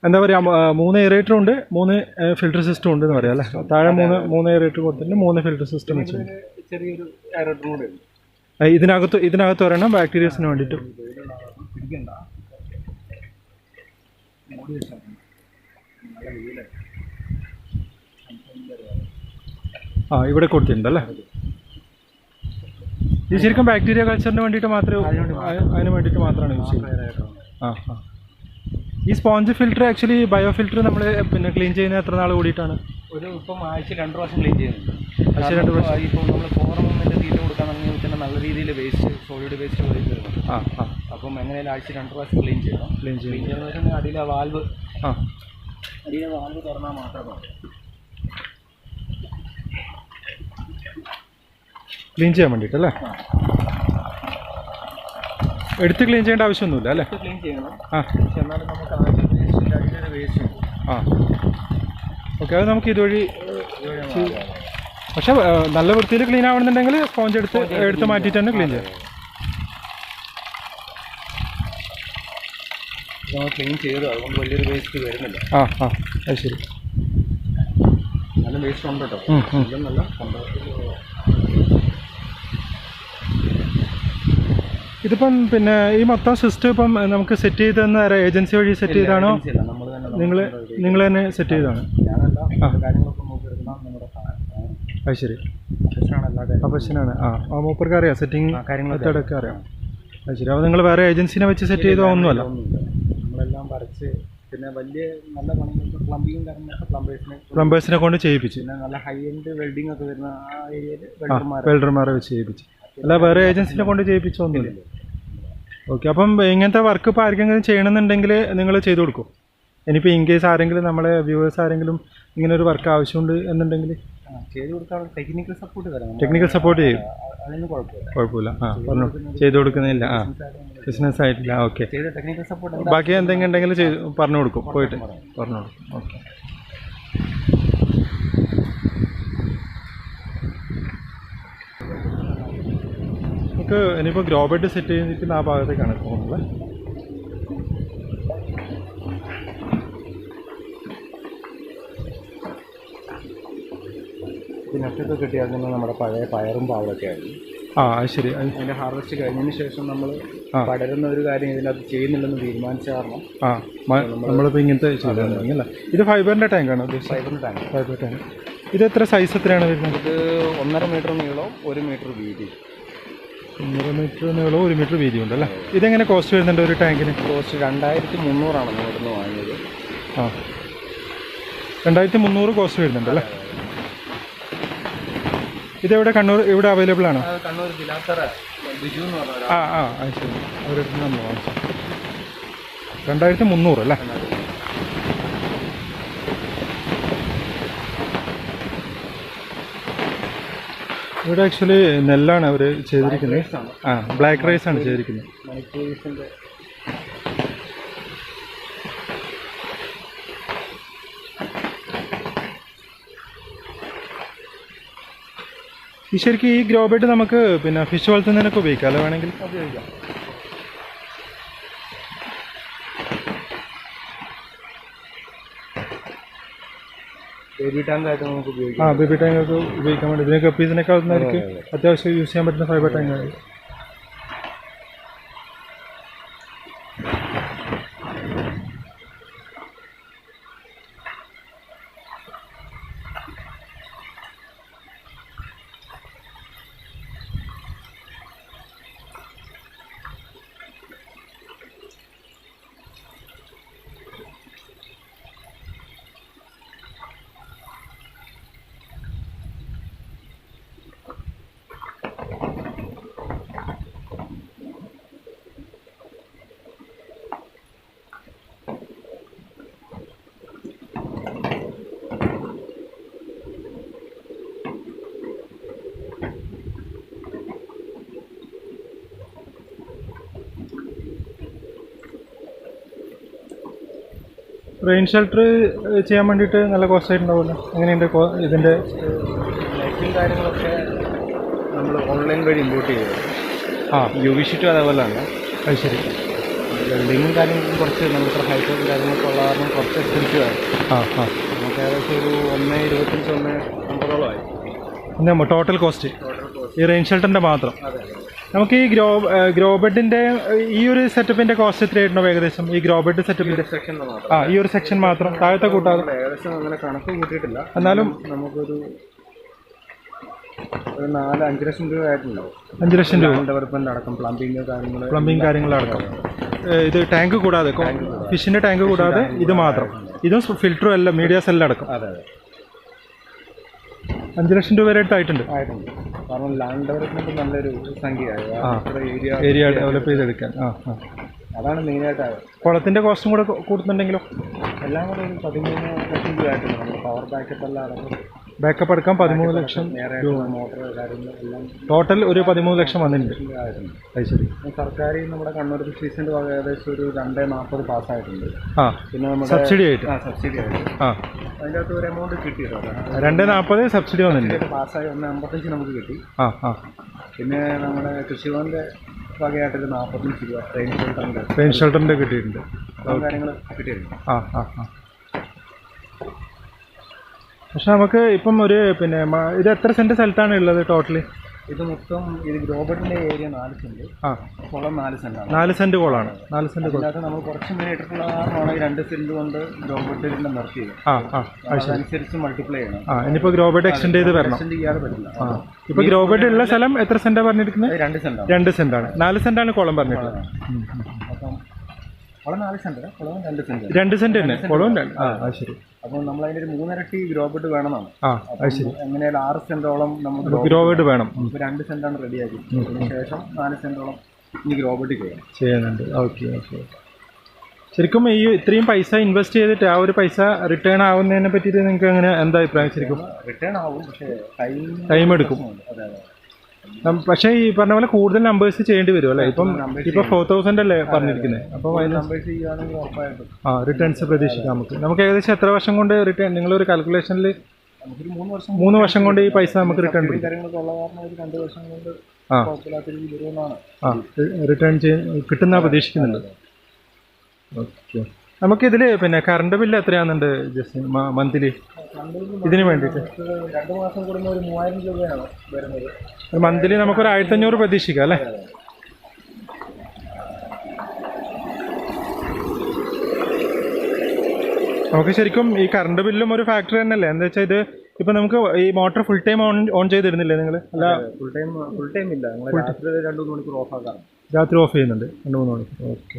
എന്താ പറയുക മൂന്ന് എയറേറ്റർ ഉണ്ട് മൂന്ന് ഫിൽറ്റർ സിസ്റ്റം ഉണ്ട് എന്ന് പറയാം അല്ലേ? താഴെ മൂന്ന് മൂന്ന് എയറേറ്റർ കൊടുത്തിട്ടുണ്ട് മൂന്ന് ഫിൽറ്റർ സിസ്റ്റം വെച്ചിട്ടുണ്ട്. ചെറിയൊരു എയറേറ്റർ കൂടെ ഇതിനകത്ത് ഇതിനകത്ത് ഒരെണ്ണം ബാക്ടീരിയസിന് വേണ്ടിയിട്ട്. ആ ഇവിടെ കൊടുത്തിട്ടുണ്ട് അല്ലേ? ഇത് ശരിക്കും ബാക്ടീരിയ കൾച്ചറിന് വേണ്ടിയിട്ട് മാത്രമേ അതിന് വേണ്ടിയിട്ട് മാത്രമാണ് യൂസ് ചെയ്യുന്നത്. ആ ആ. ഈ sponge filter actually bio filter നമ്മൾ പിന്നെ ക്ലീൻ ചെയ്യുന്ന എത്ര നാൾ കൂടിയിട്ടാണ്? ഒരു ഇപ്പം ആഴ്ച രണ്ട് പ്രാവശ്യം ക്ലീൻ ചെയ്യുന്നുണ്ട്. ആഴ്ച രണ്ട് പ്രാവശ്യം. ഇപ്പോൾ നമ്മൾ ഫോർ മൂന്നിന്റെ തീറ്റ കൊടുക്കാൻ തുടങ്ങി തന്നെ നല്ല രീതിയിൽ വേസ്റ്റ് സോളിഡ് വേസ്റ്റ് പോയി വരുന്നുണ്ട് ആ ആ. അപ്പം എങ്ങനെയാലും ആഴ്ച രണ്ട് പ്രാവശ്യം ക്ലീൻ ചെയ്യണം. ക്ലീൻ ക്ലീൻ ചെയ്യും ചെയ്യുന്ന വെച്ചാൽ അടിയിലെ വാൽവ് ആ. അടിയിലെ വാൽവ് തുറന്നാൽ മാത്രമേ. ക്ലീൻ ചെയ്യാൻ വേണ്ടിയിട്ട് അല്ലേ എടുത്ത് ക്ലീൻ ചെയ്യേണ്ട ആവശ്യമൊന്നുമില്ല അല്ലേ? ക്ലീൻ ചെയ്യണം. ആ. എന്നാലും നമുക്ക് വേസ്റ്റ് ഓക്കെ അത് നമുക്ക് ഇതുവഴി പക്ഷെ നല്ല വൃത്തിയിൽ ക്ലീൻ ആവണമെന്നുണ്ടെങ്കിൽ സ്പോഞ്ച് എടുത്ത് എടുത്ത് മാറ്റിയിട്ട് തന്നെ ക്ലീൻ ചെയ്യാം. ക്ലീൻ ചെയ്തു അതുകൊണ്ട് വലിയൊരു വേസ്റ്റ് വരുന്നില്ല. ആ ആ അത് ശരി. നല്ല വേസ്റ്റ് ഉണ്ട് കേട്ടോ ഉം, ഇതിപ്പം പിന്നെ ഈ മൊത്തം സിസ്റ്റം ഇപ്പം നമുക്ക് സെറ്റ് ചെയ്ത് തന്ന ഏജൻസി വഴി സെറ്റ് ചെയ്താണോ? നിങ്ങൾ നിങ്ങൾ തന്നെ സെറ്റ് ചെയ്താണ് അത് ശരി. എല്ലാ ആ ആ മൂപ്പർക്ക് അറിയാം സെറ്റിംഗ് കാര്യങ്ങളൊക്കെ അറിയാം. അത് ശരി. അപ്പോൾ നിങ്ങൾ വേറെ ഏജൻസിനെ വെച്ച് സെറ്റ് ചെയ്തോ ഒന്നുമല്ല. നമ്മളെല്ലാം വരച്ച് പിന്നെ വലിയ നല്ല പണികൾക്ക് പ്ലംബിങ്ങും കാര്യങ്ങളൊക്കെ പ്ലംബേഴ്സിനെ പ്ലംബേഴ്സിനെ കൊണ്ട് ചെയ്യിപ്പിച്ച്. പിന്നെ നല്ല ഹൈ എൻഡ് വെൽഡിംഗ് ഒക്കെ വരുന്ന ആ ഏരിയയിൽ വെൽഡർമാരെ വെച്ച് ചെയ്യിപ്പിച്ച്. അല്ല വേറെ ഏജൻസിനെ കൊണ്ട് ചെയ്യിപ്പിച്ചൊന്നുമില്ല ഓക്കെ അപ്പം ഇങ്ങനത്തെ വർക്ക് ഇപ്പോൾ ആർക്കെങ്കിലും ചെയ്യണമെന്നുണ്ടെങ്കിൽ നിങ്ങൾ ചെയ്തു കൊടുക്കും? ഇനിയിപ്പോൾ ഇൻ കേസ് ആരെങ്കിലും നമ്മളെ വ്യൂവേഴ്സ് ആരെങ്കിലും ഇങ്ങനെ ഒരു വർക്ക് ആവശ്യമുണ്ട് എന്നുണ്ടെങ്കിൽ ചെയ്ത് കൊടുക്കാനുള്ള ടെക്നിക്കൽ സപ്പോർട്ട് തരാം. ടെക്നിക്കൽ സപ്പോർട്ട് ചെയ്യും. അതിന് കുഴപ്പമില്ല. കുഴപ്പമില്ല. ആ പറഞ്ഞു. ചെയ്തു കൊടുക്കുന്നില്ല. ആ ബിസിനസ് ആയിട്ടില്ല. ഓക്കെ. ടെക്നിക്കൽ സപ്പോർട്ട് ബാക്കി എന്തെങ്കിലും ഉണ്ടെങ്കിൽ ചെയ്ത് പറഞ്ഞു കൊടുക്കും. പോയിട്ട് പറഞ്ഞു കൊടുക്കും. ഓക്കെ. നമുക്ക് ഇനിയിപ്പോൾ ഗ്രോ ബെഡ് സെറ്റ് ചെയ്തിരിക്കുന്ന ആ ഭാഗത്തേക്കാണ് പോകുന്നത് ഇതിനൊക്കെ കിട്ടിയാൽ തന്നെ നമ്മുടെ പഴയ പയറും പാവലൊക്കെ ആയിരുന്നു ആ അത് ശരി. അത് അതിന്റെ ഹാർവെസ്റ്റ് കഴിഞ്ഞതിന് ശേഷം നമ്മൾ. പടരുന്ന ഒരു കാര്യം ഇതിനകത്ത് ചെയ്യുന്നില്ലെന്ന് തീരുമാനിച്ച കാരണം ആ നമ്മളിപ്പോൾ ഇങ്ങനത്തെ ചെയ്തിട്ടുണ്ടെങ്കിൽ ഇത് ഫൈബറിന്റെ ടാങ്കാണ് ഫൈബറിന്റെ ടാങ്ക് ഫൈബർ ടാങ്ക് ഇത് എത്ര സൈസ് എത്രയാണ് വരുന്നത്? ഇത് ഒന്നര മീറ്റർ നീളവും ഒരു മീറ്റർ വീതി. ഒന്നര മീറ്റർ നീളവും ഒരു മീറ്റർ വീതിയും ഉണ്ട് അല്ലേ ഇതെങ്ങനെ കോസ്റ്റ് വരുന്നുണ്ട് ഒരു ടാങ്കിന് കോസ്റ്റ് രണ്ടായിരത്തി മുന്നൂറാണ് നമ്മൾ ഇവിടുന്ന് വാങ്ങിയത്. ആ. രണ്ടായിരത്തി മുന്നൂറ് കോസ്റ്റ് വരുന്നുണ്ട് അല്ലേ ഇതെവിടെ കണ്ണൂർ ഇവിടെ അവൈലബിൾ ആണോ? കണ്ണൂർ ആ ആ ശരി. അവരുടെ നമ്മൾ വാങ്ങിച്ചു രണ്ടായിരത്തി മുന്നൂറ് അല്ലേ? ഇവിടെ ആക്ച്വലി നെല്ലാണ് അവർ ചെയ്തിരിക്കുന്നത്. ആ ബ്ലാക്ക് റൈസ് ആണ് ചെയ്തിരിക്കുന്നത്. ഈ ശരിക്കും ഈ ഗ്രോ ബെഡ് നമുക്ക് പിന്നെ ഫിഷ് വളർത്തുന്നതിനൊക്കെ ഉപയോഗിക്കാം. അല്ല വേണമെങ്കിൽ ഉപയോഗിക്കാം. ബേബി ടാങ്ക് ആയിട്ട് നമുക്ക് ആ ഉപയോഗിക്കാം ബേബി ടാങ്ക് ഉപയോഗിക്കാൻ വേണ്ടി. ഇതിനൊക്കെ ഇതിനേക്കാൾ ആവുന്നതായിരിക്കും അത്യാവശ്യം യൂസ് ചെയ്യാൻ പറ്റുന്ന ഫൈബർ ടാങ്ക് റെയിൻ ഷെൽട്ടർ ചെയ്യാൻ വേണ്ടിയിട്ട് നല്ല കോസ്റ്റ് ആയിട്ടുണ്ടാവുമല്ലോ. എങ്ങനെയുണ്ട് ഇതിന്റെ ലൈറ്റും കാര്യങ്ങളൊക്കെ നമ്മൾ ഓൺലൈൻ വഴി ഇമ്പോർട്ട് ചെയ്തത് ആ. യു വി ഷീറ്റും അതേപോലെ തന്നെ അത് ശരി. വെൽഡിങ്ങും കാര്യങ്ങളും കുറച്ച് നമുക്ക് ഹൈറ്റും കാര്യങ്ങളൊക്കെ ഉള്ള കാരണം കുറച്ച് എക്സ്പെൻസീവ് ആയി ആ ആ. നമുക്ക് ഏകദേശം ഒരു ഒന്ന് ഇരുപത്തഞ്ച് ഒന്ന് അമ്പതോളമായി ടോട്ടൽ കോസ്റ്റ് ഈ റെയിൻ ഷെൽട്ടറിന്റെ മാത്രം? അതെ. നമുക്ക് ഈ ഗ്രോ ഗ്രോബെഡിന്റെ ഈ ഒരു സെറ്റപ്പിന്റെ കോസ്റ്റ് എത്രയായിരുന്നു ഏകദേശം? ഈ ഗ്രോബെഡ് സെറ്റപ്പിന്റെ സെക്ഷൻ ആ ഈ ഒരു സെക്ഷൻ മാത്രം. താഴത്തെ കൂട്ടാതെ. ഏകദേശം അങ്ങനെ കണക്ക് കൂട്ടിയിട്ടില്ല. എന്നാലും നമുക്കൊരു നാല് അഞ്ച് ലക്ഷം രൂപ ആയിട്ടുണ്ടാവും. അഞ്ച് ലക്ഷം രൂപ. ഡെവലപ്മെന്റ് അടക്കം പ്ലംബിംഗ് കാര്യങ്ങൾ പ്ലംബിംഗ് കാര്യങ്ങളടക്കം ഇത് ടാങ്ക് കൂടാതെ ഫിഷിന്റെ ടാങ്ക് കൂടാതെ ഇത് മാത്രം. ഇതും ഫിൽറ്ററും എല്ലാം മീഡിയാസ് എല്ലാം അടക്കം അതെ അതെ. അഞ്ച് ലക്ഷം രൂപ വരെ ആയിട്ടുണ്ട് ആയിട്ടുണ്ട്. കാരണം ലാൻഡ് ഡെവലപ്മെന്റ് നല്ലൊരു സംഖ്യയായി. ഏരിയ ഏരിയ ഡെവലപ്പ് ചെയ്തെടുക്കാൻ. ആ ആ. അതാണ് മെയിനായിട്ട് കുളത്തിന്റെ കോസ്റ്റും കൂടെ കൂടുന്നുണ്ടെങ്കിലോ എല്ലാം കൂടെ ഒരു പതിമൂന്ന് ലക്ഷം രൂപ ആയിട്ടുണ്ട് നമ്മുടെ പവർ ബാക്കപ്പ് എല്ലാം അടക്കം. ബാക്കപ്പ് എടുക്കാൻ പതിമൂന്ന് ലക്ഷം മോട്ടർ ടോട്ടൽ ഒരു പതിമൂന്ന് ലക്ഷം വന്നിട്ടുണ്ട്. അത് ശരി. സർക്കാർ നമ്മുടെ കണ്ണൂർ ഫിഷീസിന്റെ വക ഏകദേശം ഒരു രണ്ടേ നാൽപ്പത് പാസ്സായിട്ടുണ്ട് ആ. പിന്നെ നമ്മുടെ സബ്സിഡി ആയിട്ട്. ആ സബ്സിഡി ആയിട്ട്. ആ. അതിന്റെ അകത്ത് ഒരു എമൗണ്ട് കിട്ടിയിട്ടുണ്ട് രണ്ടേ നാൽപ്പത് സബ്സിഡി വന്നിട്ടുണ്ട്. പാസ്സായി ഒന്ന് അമ്പത്തഞ്ച് നമുക്ക് കിട്ടി. ആ ആ. പിന്നെ നമ്മുടെ കൃഷിഭവന്റെ വകയായിട്ടൊരു നാൽപ്പത്തഞ്ച് രൂപ റെയിൻ ഷെൽട്ടറിന്റെ റെയിൻ ഷെൽട്ടറിന്റെ കിട്ടിയിട്ടുണ്ട്. കാര്യങ്ങൾ കിട്ടിയിട്ടുണ്ട്. ആ ആ ആ. പക്ഷെ നമുക്ക് ഇപ്പം ഒരു പിന്നെ ഇത് എത്ര സെന്റ് സ്ഥലത്താണ് ഉള്ളത് ടോട്ടലി ഇത് മൊത്തം ഇത് ഗ്രോബറ്റിന്റെ ഏരിയ നാല് സെന്റ് ആ. കുളം നാല് സെന്റാണ് നാല് സെന്റ് കുളമാണ്. നാല് സെന്റ് കുളം. അതിനകത്ത് നമ്മൾ കുറച്ച് ഇട്ടിട്ടുള്ള കാരണമാണ് രണ്ട് സെന്റ് കൊണ്ട് ഗ്രോബറ്റിന്റെ നിർത്തിയത് ആ ആ അതനുസരിച്ച് മൾട്ടിപ്ലൈ ചെയ്യണം. ആ ഇനിയിപ്പോൾ ഗ്രോബേറ്റ് എക്സ്റ്റെൻഡ് ചെയ്ത് വരണം. എക്സ്റ്റെൻഡ് ചെയ്യാതെ പറ്റില്ല ആ ഇപ്പോൾ ഗ്രോബേറ്റ് ഉള്ള സ്ഥലം എത്ര സെന്റാണ് പറഞ്ഞിരിക്കുന്നത് രണ്ട് സെന്റ് രണ്ട് സെന്റാണ്. നാല് സെന്റാണ് കുളം പറഞ്ഞിട്ടുള്ളത്. അപ്പം കുളം നാല് സെന്റ് കുളം രണ്ട് സെന്റ് രണ്ട് സെന്റ് തന്നെ. കുളവും രണ്ട്. ആ അത് ശരി. അപ്പോൾ നമ്മൾ അതിന്റെ ഒരു മൂന്നരട്ടി ഗ്രോബറ്റ് വേണമെന്നാണ്. ആ അത് ശരി. എങ്ങനെയാലും ആറ് സെന്റോളം നമുക്ക് ഗ്രോവേഡ് വേണം. ഉം, ഇപ്പൊ രണ്ട് സെന്റാണ് റെഡിയാക്കി അതിന് ശേഷം നാല് സെന്റോളം ഇനി ഗ്രോബറ്റ് ചെയ്യണം. ചെയ്യുന്നുണ്ട്. ഓക്കെ ഓക്കെ ശരിക്കും ഈ ഇത്രയും പൈസ ഇൻവെസ്റ്റ് ചെയ്തിട്ട് ആ ഒരു പൈസ റിട്ടേൺ ആവുന്നതിനെ പറ്റിയിട്ട് നിങ്ങൾക്ക് എങ്ങനെ എന്താ അഭിപ്രായം ശരിക്കും? റിട്ടേൺ ആവും പക്ഷേ ടൈം ടൈം എടുക്കും. അതെ അതെ. പക്ഷേ ഈ പറഞ്ഞ പോലെ കൂടുതൽ നമ്പേഴ്സ് ചെയ്യേണ്ടി വരും അല്ലേ? ഇപ്പം ഇപ്പൊ ഫോർ തൗസൻഡ് അല്ലേ പറഞ്ഞിരിക്കുന്നത് അപ്പം ആ റിട്ടേൺസ് പ്രതീക്ഷിക്കാം നമുക്ക്. നമുക്ക് ഏകദേശം എത്ര വർഷം കൊണ്ട് റിട്ടേൺ നിങ്ങൾ ഒരു കാൽക്കുലേഷനിൽ മൂന്ന് വർഷം കൊണ്ട് ഈ പൈസ നമുക്ക് റിട്ടേൺ ആ. റിട്ടേൺ കിട്ടുന്ന പ്രതീക്ഷിക്കുന്നുണ്ട്. ഓക്കെ നമുക്കിതിൽ പിന്നെ കറണ്ട് ബില്ല് എത്രയാണെന്നുണ്ട് ജസ്റ്റ് മന്ത്ലി ഇതിന് വേണ്ടിയിട്ട്. നമുക്ക് രണ്ട് മാസം ഒരു മൂവായിരം രൂപയാണ് വരുന്നത് മന്ത്ലി നമുക്കൊരു ആയിരത്തഞ്ഞൂറ് പ്രതീക്ഷിക്കാം അല്ലേ? നമുക്ക് ശരിക്കും ഈ കറണ്ട് ബില്ലും ഒരു ഫാക്ടർ തന്നെയല്ലേ? എന്താ വെച്ചാൽ ഇത് ഇപ്പൊ നമുക്ക് ഈ motor full time on on ചെയ്തിരുന്നില്ലേ നിങ്ങൾ അല്ല ഫുൾ ടൈം ഫുൾ ടൈം ഇല്ല. രാത്രി രണ്ട് മൂന്ന് മണിക്കൂർ ഓഫ് ആക്കാം രാത്രി ഓഫ് ചെയ്യുന്നുണ്ട്. രണ്ട് മൂന്ന് മണിക്കൂർ. ഓക്കെ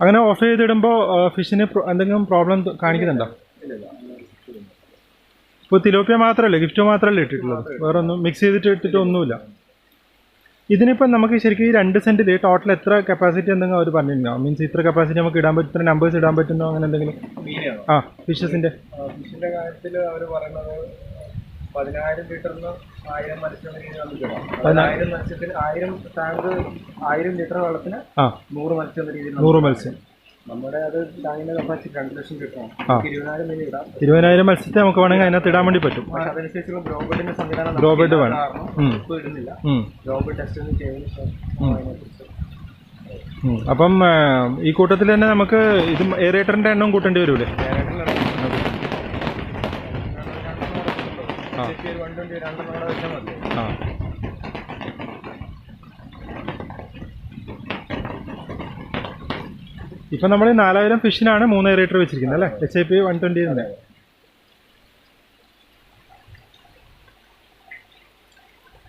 അങ്ങനെ ഓഫ് ചെയ്തിടുമ്പോൾ ഫിഷിന് എന്തെങ്കിലും പ്രോബ്ലം കാണിക്കുന്നുണ്ടോ? ഇപ്പോൾ തിലോപ്പിയ മാത്രമല്ലേ ഗിഫ്റ്റ് മാത്രമല്ലേ ഇട്ടിട്ടുള്ളത്? വേറെ ഒന്നും മിക്സ് ചെയ്തിട്ട് ഇട്ടിട്ട് ഒന്നുമില്ല. ഇതിനിപ്പോൾ നമുക്ക് ശരിക്കും ഈ രണ്ട് സെന്റിൽ ടോട്ടൽ എത്ര കപ്പാസിറ്റി എന്തെങ്കിലും അവർ പറഞ്ഞിട്ടുണ്ടോ മീൻസ് ഇത്ര കപ്പാസിറ്റി നമുക്ക് ഇടാൻ പറ്റും ഇത്ര നമ്പേഴ്സ് ഇടാൻ പറ്റുന്നോ അങ്ങനെ എന്തെങ്കിലും? ആ ഫിഷസിന്റെ ഫിഷിന്റെ കാര്യത്തിൽ അവർ പറയുന്നത് പതിനായിരം ലിറ്ററിന് ആയിരം മത്സ്യം രീതിയിൽ നമുക്ക് മത്സ്യത്തിന് ആയിരം ടാങ്ക് ആയിരം ലിറ്റർ വെള്ളത്തിന് നൂറ് മത്സ്യം എന്ന രീതിയിൽ നൂറ് മത്സ്യം. നമ്മുടെ അത് ടാങ്കിന്റെ കപ്പാസിറ്റി രണ്ട് ലക്ഷം കിട്ടണം. ഇരുപതിനായിരം മീൻ ഇടാം. ഇരുപതിനായിരം മത്സ്യത്തെ നമുക്ക് വേണമെങ്കിൽ അതിനകത്ത് ഇടാൻ വേണ്ടി പറ്റും. പക്ഷെ അതനുസരിച്ചുള്ള ഗ്രോബറ്റിന്റെ സംവിധാനം നമുക്കില്ലാത്ത വേണം. ഇടുന്നില്ല. ഉം. ഗ്രോബറ്റ് ടെസ്റ്റ് ചെയ്യുന്ന അതിനെക്കുറിച്ച്. അപ്പം ഈ കൂട്ടത്തിൽ തന്നെ നമുക്ക് ഇത് എയറേറ്ററിന്റെ എണ്ണം കൂട്ടേണ്ടി വരൂലേ? ആ. ആ. നമ്മൾ നാലായിരം ഫിഷിനാണ് മൂന്ന് എയറേറ്റർ വെച്ചിരിക്കുന്നത് അല്ലേ? H I P one twenty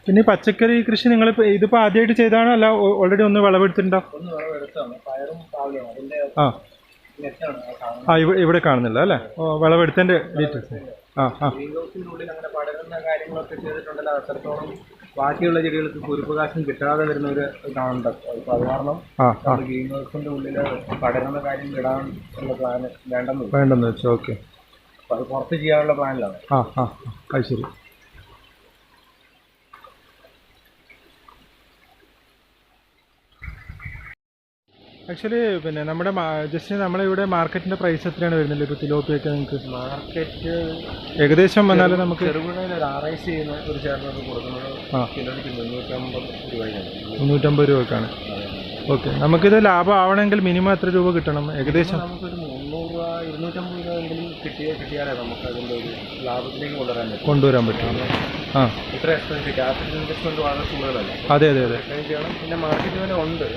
പിന്നെ പച്ചക്കറി കൃഷി നിങ്ങൾ ഇതിപ്പോ ആദ്യമായിട്ട് ചെയ്താണോ അല്ല ഓൾറെഡി ഒന്ന് വിളവെടുത്തിട്ടുണ്ടോ? ആ. ആ ഇവിടെ കാണുന്നില്ല അല്ലേ? ഓ വിളവെടുത്തതിന്റെ ഡീറ്റെയിൽസ് ഗ്രീൻ ഹൗസിന്റെ ഉള്ളിൽ അങ്ങനെ പടരുന്ന കാര്യങ്ങളൊക്കെ ചെയ്തിട്ടുണ്ടല്ലോ. അത്രത്തോളം ബാക്കിയുള്ള ചെടികൾക്ക് സൂര്യപ്രകാശം കിട്ടാതെ വരുന്ന ഒരു കാണുന്നുണ്ട് അപ്പൊ അത് കാരണം ഗ്രീൻ ഹൗസിന്റെ ഉള്ളിൽ പടരുന്ന കാര്യം ഇടാൻ ഉള്ള പ്ലാൻ വേണ്ടെന്ന്. വേണ്ടെന്ന് വെച്ചു ഓക്കെ. അപ്പൊ അത് പുറത്ത് ചെയ്യാനുള്ള പ്ലാനിലാണ്. ആ ആ, അത് ശരി. ആക്ച്വലി പിന്നെ നമ്മുടെ ജസ്റ്റ് നമ്മുടെ ഇവിടെ മാർക്കറ്റിന്റെ പ്രൈസ് എത്രയാണ് വരുന്നില്ല ഇപ്പോൾ തിലോപ്പിയൊക്കെ നിങ്ങൾക്ക്? മാർക്കറ്റ് ഏകദേശം വന്നാലും നമുക്ക് ചെറുപുഴയിൽ ഒരു ആർ ഐ സി ചെയ്യുന്ന ഒരു ചേട്ടനൊക്കെ കൊടുക്കുന്നത്. കിലോയ്ക്ക് മുന്നൂറ്റമ്പത് രൂപക്കാണ്. ഓക്കെ നമുക്കിത് ലാഭം ആവണമെങ്കിൽ മിനിമം എത്ര രൂപ കിട്ടണം? ഏകദേശം? നമുക്കൊരു മുന്നൂറ് രൂപ ഇരുന്നൂറ്റമ്പത് രൂപ എങ്കിലും കിട്ടിയ കിട്ടിയാലേ നമുക്ക് അതിന്റെ ഒരു ലാഭത്തിലേക്ക് കൊണ്ടുവരാൻ പറ്റും. കൊണ്ടുവരാൻ പറ്റും. ആ. ഇത്ര എക്സ്പെൻസ് ക്യാപിറ്റൽ ഇൻവെസ്റ്റ്മെന്റ് വളരെ കൂടുതലല്ല? അതെ അതെ അതെ. പിന്നെ മാർക്കറ്റ് വില ഉണ്ട്.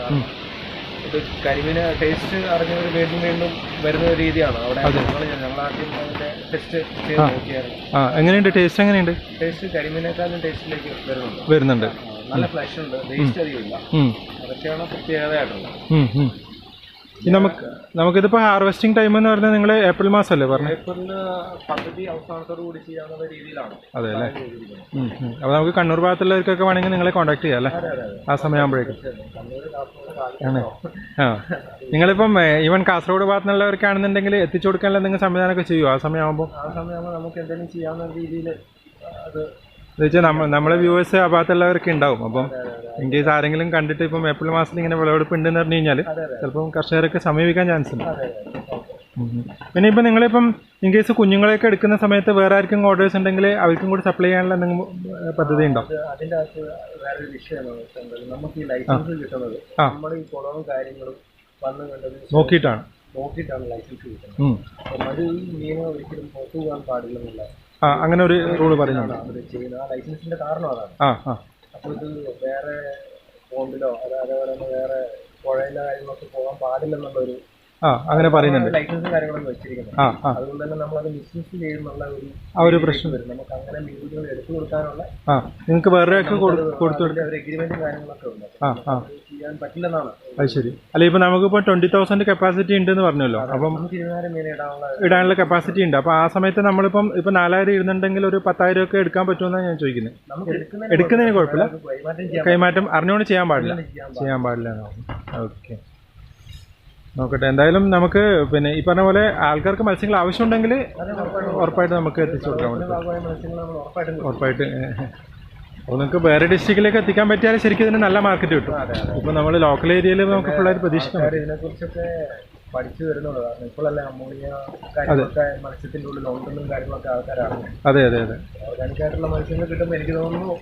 ഇത് കരിമീന് ടേസ്റ്റ് അറിഞ്ഞവർ വീണ്ടും വീണ്ടും വരുന്ന ഒരു രീതിയാണ്. അവിടെ ഞങ്ങൾ ഞങ്ങളാദ്യം അതിന്റെ ടെസ്റ്റ് ചെയ്ത് നോക്കിയായിരുന്നു. ആ എങ്ങനെയുണ്ട്? ടേസ്റ്റ് എങ്ങനെയുണ്ട്? ടേസ്റ്റ് കരിമീനേക്കാളും ടേസ്റ്റിലേക്ക് വരുന്നുണ്ട്. വരുന്നുണ്ട്. നല്ല ഫ്ലഷ് ഉണ്ട്. ടേസ്റ്റ് അധികമില്ല. അതൊക്കെയാണ് പ്രത്യേകതയായിട്ടുള്ളത്. നമുക്ക് നമുക്കിതിപ്പോ ഹാർവെസ്റ്റിംഗ് ടൈം എന്ന് പറഞ്ഞാൽ നിങ്ങൾ ഏപ്രിൽ മാസമല്ലേ പറഞ്ഞു? ഏപ്രിലിന് പദ്ധതി അവസാനത്തോടു കൂടി ചെയ്യാവുന്ന രീതിയിലാണ്. അതെ അല്ലേ? അപ്പൊ നമുക്ക് കണ്ണൂർ ഭാഗത്തുള്ളവർക്കൊക്കെ വേണമെങ്കിൽ നിങ്ങളെ കോൺടാക്ട് ചെയ്യാം അല്ലേ? ആ സമയമാകുമ്പോഴേക്കും. ആണ്. ആ. നിങ്ങളിപ്പം ഈവൻ കാസർഗോഡ് ഭാഗത്തുനിന്നുള്ളവർക്കാണെന്നുണ്ടെങ്കിൽ എത്തിച്ചു കൊടുക്കാനുള്ള നിങ്ങൾ സംവിധാനമൊക്കെ ചെയ്യുമോ ആ സമയമാകുമ്പോൾ ആ സമയമാകുമ്പോൾ നമുക്ക് എന്തെങ്കിലും ചെയ്യാവുന്ന രീതിയിൽ അത് വെച്ചാൽ നമ്മൾ നമ്മളെ വ്യൂവേഴ്സ് ആ ഭാഗത്തുള്ളവരൊക്കെ ഉണ്ടാവും. അപ്പം ഇൻ കേസ് ആരെങ്കിലും കണ്ടിട്ട് ഇപ്പം ഏപ്രിൽ മാസത്തിൽ ഇങ്ങനെ വിളവെടുപ്പ് ഉണ്ടെന്ന് പറഞ്ഞു കഴിഞ്ഞാൽ ചിലപ്പം കർഷകരൊക്കെ സമീപിക്കാൻ ചാൻസ് ഉണ്ട്. പിന്നെ ഇപ്പം നിങ്ങളിപ്പം ഇൻ കേസ് കുഞ്ഞുങ്ങളെയൊക്കെ എടുക്കുന്ന സമയത്ത് വേറെ ആർക്കും ഓർഡേഴ്സ് ഉണ്ടെങ്കിൽ അവർക്കും കൂടി സപ്ലൈ ചെയ്യാനുള്ള എന്തെങ്കിലും പദ്ധതി ഉണ്ടോ? അത് അതിന്റെ അകത്ത് വേറൊരു വിഷയമാണ് വെച്ചാൽ നമുക്ക് ഈ ലൈസൻസ് കിട്ടുന്നത്. ആ. ഈ കുളവും കാര്യങ്ങളും വന്നു കണ്ടത് നോക്കിയിട്ടാണ്. നോക്കിയിട്ടാണ് ലൈസൻസ് കിട്ടുന്നത്. അത് ഈ നിയമം ഒരിക്കലും പുറത്തു പോകാൻ പാടില്ലെന്നുള്ള ആ അങ്ങനെ ഒരു റൂൾ പറയുന്നുണ്ട്. ലൈസൻസിന്റെ കാരണം അതാണ്. ആ ആ. അപ്പോൾ ഇത് വേറെ പോണ്ടിലോ അത് അതേപോലെ തന്നെ വേറെ പുഴയിലോ കാര്യങ്ങളൊക്കെ പോകാൻ പാടില്ലെന്നുള്ള ഒരു ആ അങ്ങനെ പറയുന്നുണ്ട്. ലൈസൻസും കാര്യങ്ങളൊക്കെ വെച്ചിരിക്കുന്നത് അതുകൊണ്ട് തന്നെ നമ്മൾ അത് മിസ്യൂസ് ചെയ്യുന്നുള്ള ഒരു ആ ഒരു പ്രശ്നം. വരും. നമുക്ക് അങ്ങനെ മീനുകൾ എടുത്തു കൊടുക്കാനുള്ള ആ നിങ്ങൾക്ക് വേറെ കൊടുത്തു എഗ്രിമെന്റും കാര്യങ്ങളൊക്കെ ഉണ്ട്. ആ ആ. ചെയ്യാൻ പറ്റില്ലെന്നാണ്. അത് ശരി. അല്ല ഇപ്പൊ നമുക്കിപ്പോ ട്വന്റി തൗസൻഡ് കപ്പാസിറ്റി ഉണ്ടെന്ന് പറഞ്ഞല്ലോ. അപ്പം ഇരുപതിനായിരം ഇടാനുള്ള ഇടാനുള്ള കപ്പാസിറ്റി ഉണ്ട്. അപ്പൊ ആ സമയത്ത് നമ്മളിപ്പം ഇപ്പൊ നാലായിരം ഇരുന്നുണ്ടെങ്കിൽ ഒരു പത്തായിരം ഒക്കെ എടുക്കാൻ പറ്റുമെന്നാണ് ഞാൻ ചോദിക്കുന്നത് എടുക്കുന്നതിന് കുഴപ്പമില്ല. കൈമാറ്റം അറിഞ്ഞുകൊണ്ട് ചെയ്യാൻ പാടില്ല. ചെയ്യാൻ പാടില്ല. ഓക്കെ. നോക്കട്ടെ. എന്തായാലും നമുക്ക് പിന്നെ ഈ പറഞ്ഞ പോലെ ആൾക്കാർക്ക് മത്സ്യങ്ങൾ ആവശ്യമുണ്ടെങ്കിൽ ഉറപ്പായിട്ട് നമുക്ക് എത്തിച്ചു കൊടുക്കാൻ പറ്റും ഉറപ്പായിട്ടും അപ്പോൾ നിങ്ങൾക്ക് വേറെ ഡിസ്ട്രിക്റ്റിലേക്ക് എത്തിക്കാൻ പറ്റിയാൽ ശരിക്കും ഇതിന് നല്ല മാർക്കറ്റ് കിട്ടും. ഇപ്പം നമ്മൾ ലോക്കൽ ഏരിയയിൽ നമുക്ക് ഫുള്ളായിട്ട് പ്രതീക്ഷിക്കാം പഠിച്ചു വരുന്നുള്ളൂ. കാരണം ഇപ്പോഴല്ലേ അമോണിയ കാര്യങ്ങളൊക്കെ മത്സ്യത്തിന്റെ ഉള്ളിൽ ഉണ്ടെന്നും കാര്യങ്ങളൊക്കെ ആൾക്കാരാണ്. അതെ അതെ അതെ. ഓർഗാനിക്കായിട്ടുള്ള മത്സ്യങ്ങൾ കിട്ടുമ്പോൾ എനിക്ക് തോന്നുന്നു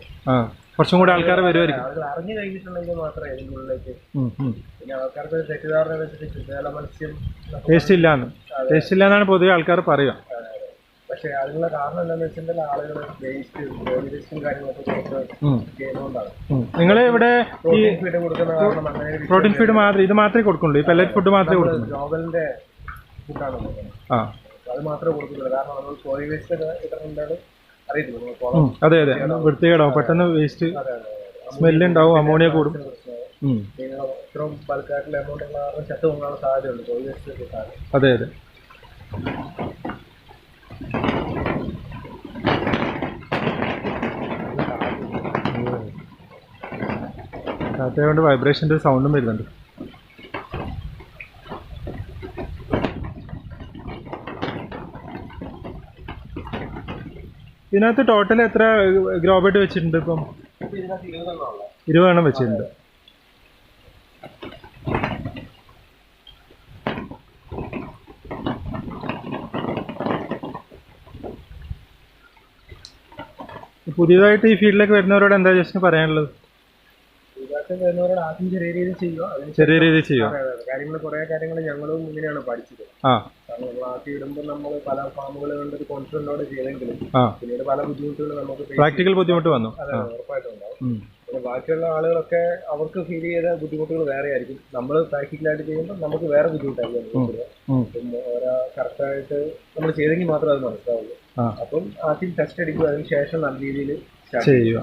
കുറച്ചും കൂടി ആൾക്കാർ വരുമായിരിക്കും അറിഞ്ഞു കഴിഞ്ഞിട്ടുണ്ടെങ്കിൽ മാത്രമേ ഇതിന്റെ ഉള്ളിലേക്ക്. പിന്നെ ആൾക്കാർക്ക് തെറ്റിദ്ധാരണ വെച്ചിട്ട് ചുറ്റുകാല മത്സ്യം ടേസ്റ്റ് ഇല്ലാന്ന്. ടേസ്റ്റ് ഇല്ലാന്നാണ് പൊതുവെ ആൾക്കാർ പറയുക. പക്ഷെ അതിനുള്ള കാരണം എന്താണെന്ന് വെച്ചിട്ടുണ്ടെങ്കിൽ ആളുകൾ വേസ്റ്റ് ബോഡി വേസ്റ്റും കാര്യങ്ങളൊക്കെ കൊടുത്ത് ചെയ്യുന്നതുകൊണ്ടാണ്. നിങ്ങൾ ഇവിടെ ഈ പ്രോട്ടീൻ ഫീഡ് കൊടുക്കുന്ന കാരണം അങ്ങനെ പ്രോട്ടീൻ ഫീഡ് മാത്രം ഇത് മാത്രമേ കൊടുക്കുള്ളൂ ഈ പെല്ലറ്റ് ഫുഡ് മാത്രമേ കൊടുക്കുള്ളൂ ഗ്ലോബലിന്റെ ഫുഡാണ് ആ. അത് മാത്രമേ കൊടുക്കുന്നുള്ളൂ. കാരണം നമ്മൾ ബോഡി വേസ്റ്റ് ഇടുന്നുണ്ടാണ് അറിയത്തില്ല. അതെ അതെ. വൃത്തികേടാവും. പെട്ടെന്ന് വേസ്റ്റ് സ്മെല്ല് ഉണ്ടാവും അമോണിയ കൂടും. ഇത്രയും ബൾക്കായിട്ടുള്ള എമൗണ്ട് ചത്തു പോകാനുള്ള സാധ്യതയുണ്ട്. ബോഡി വേസ്റ്റ് കിട്ടാൻ അതെ അതെ. കാറ്റയുകൊണ്ട് വൈബ്രേഷന്റെ ഒരു സൗണ്ടും വരുന്നുണ്ട്. ഇതിനകത്ത് ടോട്ടൽ എത്ര ഗ്രോബേറ്റ് വെച്ചിട്ടുണ്ട് ഇപ്പം? ഇരുപതെണ്ണം വെച്ചിട്ടുണ്ട്. പുതിയതായിട്ട് ഈ ഫീൽഡിലേക്ക് വരുന്നവരോട് എന്താ ജസ്റ്റ് പറയാനുള്ളത്? ഇതിനകത്ത് വരുന്നവരോട് ആദ്യം ചെറിയ രീതിയിൽ ചെയ്യുക. ചെറിയ രീതിയിൽ ചെയ്യുക. കാര്യങ്ങൾ കുറെ കാര്യങ്ങൾ ഞങ്ങളും ഇങ്ങനെയാണ് പഠിച്ചത്. കാരണം നമ്മൾ ആക്കി ഇടുമ്പോൾ നമ്മൾ പല ഫാമുകൾ കണ്ടൊരു കോൺഫിഡന്റോടെ ചെയ്തെങ്കിലും പിന്നീട് പല ബുദ്ധിമുട്ടുകൾ നമുക്ക് പ്രാക്ടിക്കൽ ബുദ്ധിമുട്ട് വന്നു. അതെ, ഉറപ്പായിട്ടും ഉണ്ടാവും പിന്നെ ബാക്കിയുള്ള ആളുകളൊക്കെ അവർക്ക് ഫീൽ ചെയ്ത ബുദ്ധിമുട്ടുകൾ വേറെ ആയിരിക്കും. നമ്മൾ പ്രാക്ടിക്കലായിട്ട് ചെയ്യുമ്പോൾ നമുക്ക് വേറെ ബുദ്ധിമുട്ടായിരിക്കും പിന്നെ ഓരോ കറക്റ്റായിട്ട് നമ്മൾ ചെയ്തെങ്കിൽ മാത്രമേ അത് മനസ്സിലാവുള്ളൂ. അപ്പം ആദ്യം ടെസ്റ്റ് അടിക്കുക അതിന് ശേഷം നല്ല രീതിയിൽ ചെയ്യുക.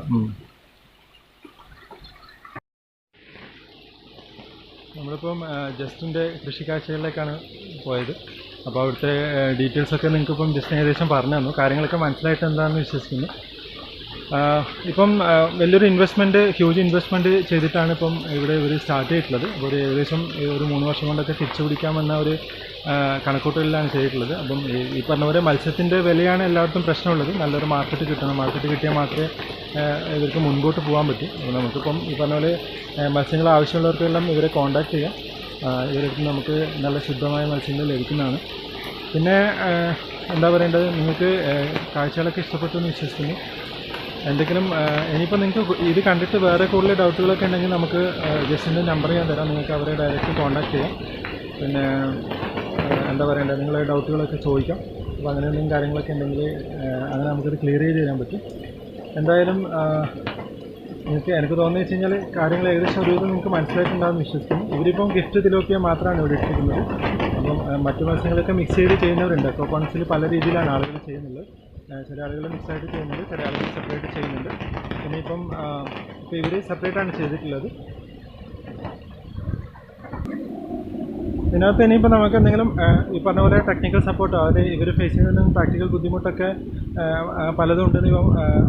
നമ്മളിപ്പം ജസ്റ്റിന്റെ കൃഷിക്കാഴ്ചകളിലേക്കാണ് പോയത്. അപ്പോൾ അവിടുത്തെ ഡീറ്റെയിൽസൊക്കെ നിങ്ങൾക്കിപ്പം ജസ്റ്റിന് ഏകദേശം പറഞ്ഞു തന്നു കാര്യങ്ങളൊക്കെ മനസ്സിലായിട്ട് എന്താണെന്ന് വിശ്വസിക്കുന്നു. ഇപ്പം വലിയൊരു ഇൻവെസ്റ്റ്മെന്റ് ഹ്യൂജ് ഇൻവെസ്റ്റ്മെന്റ് ചെയ്തിട്ടാണ് ഇപ്പം ഇവിടെ ഇവർ സ്റ്റാർട്ട് ചെയ്തിട്ടുള്ളത്. അപ്പോൾ ഒരു ഏകദേശം ഒരു മൂന്ന് വർഷം കൊണ്ടൊക്കെ തിരിച്ചു പിടിക്കാമെന്ന ഒരു കണക്കൂട്ടലിലാണ് ചെയ്തിട്ടുള്ളത്. അപ്പം ഈ പറഞ്ഞ പോലെ മത്സ്യത്തിന്റെ വിലയാണ് എല്ലായിടത്തും പ്രശ്നമുള്ളത്. നല്ലൊരു മാർക്കറ്റ് കിട്ടണം. മാർക്കറ്റ് കിട്ടിയാൽ മാത്രമേ ഇവർക്ക് മുൻപോട്ട് പോകാൻ പറ്റും. അപ്പോൾ നമുക്കിപ്പം ഈ പറഞ്ഞ പോലെ മത്സ്യങ്ങൾ ആവശ്യമുള്ളവർക്കെല്ലാം ഇവരെ കോൺടാക്ട് ചെയ്യാം. ഇവരടുത്ത് ഇവരുടെ നമുക്ക് നല്ല ശുദ്ധമായ മത്സ്യങ്ങൾ ലഭിക്കുന്നതാണ്. പിന്നെ എന്താ പറയേണ്ടത്? നിങ്ങൾക്ക് കാഴ്ചകളൊക്കെ ഇഷ്ടപ്പെട്ടു എന്ന് വിശ്വസിക്കുന്നു. എന്തെങ്കിലും ഇനിയിപ്പോൾ നിങ്ങൾക്ക് ഇത് കണ്ടിട്ട് വേറെ കൂടുതൽ ഡൗട്ടുകളൊക്കെ ഉണ്ടെങ്കിൽ നമുക്ക് ജസ്റ്റിന്റെ നമ്പർ ഞാൻ തരാം. നിങ്ങൾക്ക് അവരെ ഡയറക്റ്റ് കോൺടാക്റ്റ് ചെയ്യാം. പിന്നെ എന്താ പറയേണ്ടത് നിങ്ങളെ ഡൗട്ടുകളൊക്കെ ചോദിക്കാം. അപ്പോൾ അങ്ങനെ എന്തെങ്കിലും കാര്യങ്ങളൊക്കെ ഉണ്ടെങ്കിൽ അങ്ങനെ നമുക്കത് ക്ലിയർ ചെയ്ത് തരാൻ പറ്റും. എന്തായാലും നിങ്ങൾക്ക് എനിക്ക് എനിക്ക് തോന്നുന്നത് വെച്ച് കഴിഞ്ഞാൽ കാര്യങ്ങൾ ഏകദേശം ഒരു വിധം നിങ്ങൾക്ക് മനസ്സിലായിട്ടുണ്ടാകും വിശ്വസിക്കുന്നു. ഇവരിപ്പം ഗിഫ്റ്റ് തിലോപ്പിയ മാത്രമാണ് ഇവിടെ ഇട്ടിരിക്കുന്നത്. അപ്പം മറ്റു മത്സ്യങ്ങളൊക്കെ മിക്സ് ചെയ്ത് ചെയ്യുന്നവരുണ്ട്. അക്വാപോണിക്സിൽ പല രീതിയിലാണ് ആളുകൾ ചെയ്യുന്നത്. ചില ആളുകൾ മിക്സായിട്ട് ചെയ്യുന്നുണ്ട് ചില ആളുകൾ സെപ്പറേറ്റ് ചെയ്യുന്നുണ്ട്. പിന്നെ ഇപ്പം ഇപ്പോൾ ഇവർ സെപ്പറേറ്റ് ആണ് ചെയ്തിട്ടുള്ളത്. ഇതിനകത്ത് ഇനിയിപ്പോൾ നമുക്ക് എന്തെങ്കിലും ഈ പറഞ്ഞ പോലെ ടെക്നിക്കൽ സപ്പോർട്ടോ അതായത് ഇവർ ഫേസ് ചെയ്യുന്ന പ്രാക്ടിക്കൽ ബുദ്ധിമുട്ടൊക്കെ പലതും ഉണ്ടെന്ന് ഇപ്പം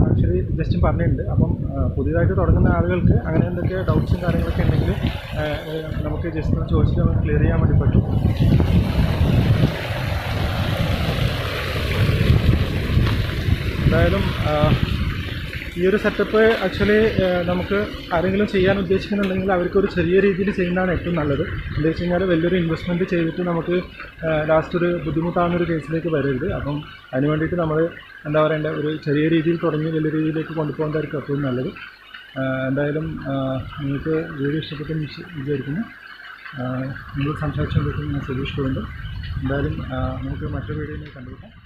ആക്ച്വലി ജസ്റ്റും പറഞ്ഞിട്ടുണ്ട്. അപ്പം പുതിയതായിട്ട് തുടങ്ങുന്ന ആളുകൾക്ക് അങ്ങനെ എന്തൊക്കെ ഡൗട്ട്സും കാര്യങ്ങളൊക്കെ ഉണ്ടെങ്കിൽ നമുക്ക് ജസ്റ്റ് ചോദിച്ചിട്ട് നമുക്ക് ക്ലിയർ ചെയ്യാൻ വേണ്ടി പറ്റും. എന്തായാലും ഈ ഒരു സെറ്റപ്പ് ആക്ച്വലി നമുക്ക് ആരെങ്കിലും ചെയ്യാൻ ഉദ്ദേശിക്കുന്നുണ്ടെങ്കിൽ അവർക്ക് ഒരു ചെറിയ രീതിയിൽ ചെയ്യുന്നതാണ് ഏറ്റവും നല്ലത്. എന്താ വെച്ച് കഴിഞ്ഞാൽ വലിയൊരു ഇൻവെസ്റ്റ്മെന്റ് ചെയ്തിട്ട് നമുക്ക് ലാസ്റ്റ് ഒരു ബുദ്ധിമുട്ടാകുന്ന ഒരു കേസിലേക്ക് വരരുത്. അപ്പം അതിന് വേണ്ടിയിട്ട് നമ്മൾ എന്താ പറയേണ്ട ഒരു ചെറിയ രീതിയിൽ തുടങ്ങി വലിയ രീതിയിലേക്ക് കൊണ്ടുപോകേണ്ടവർക്ക് ഏറ്റവും നല്ലത്. എന്തായാലും നിങ്ങൾക്ക് വീഡിയോ ഇഷ്ടപ്പെട്ടെന്ന് വിചാരിക്കുന്നു. നിങ്ങൾ സംസാരിച്ചുകൊണ്ടിരിക്കുന്ന ഞാൻ കുറുണ്ട് എന്തായാലും നമുക്ക് മറ്റൊരു വീഡിയോയിൽ കണ്ടുപിടിക്കാം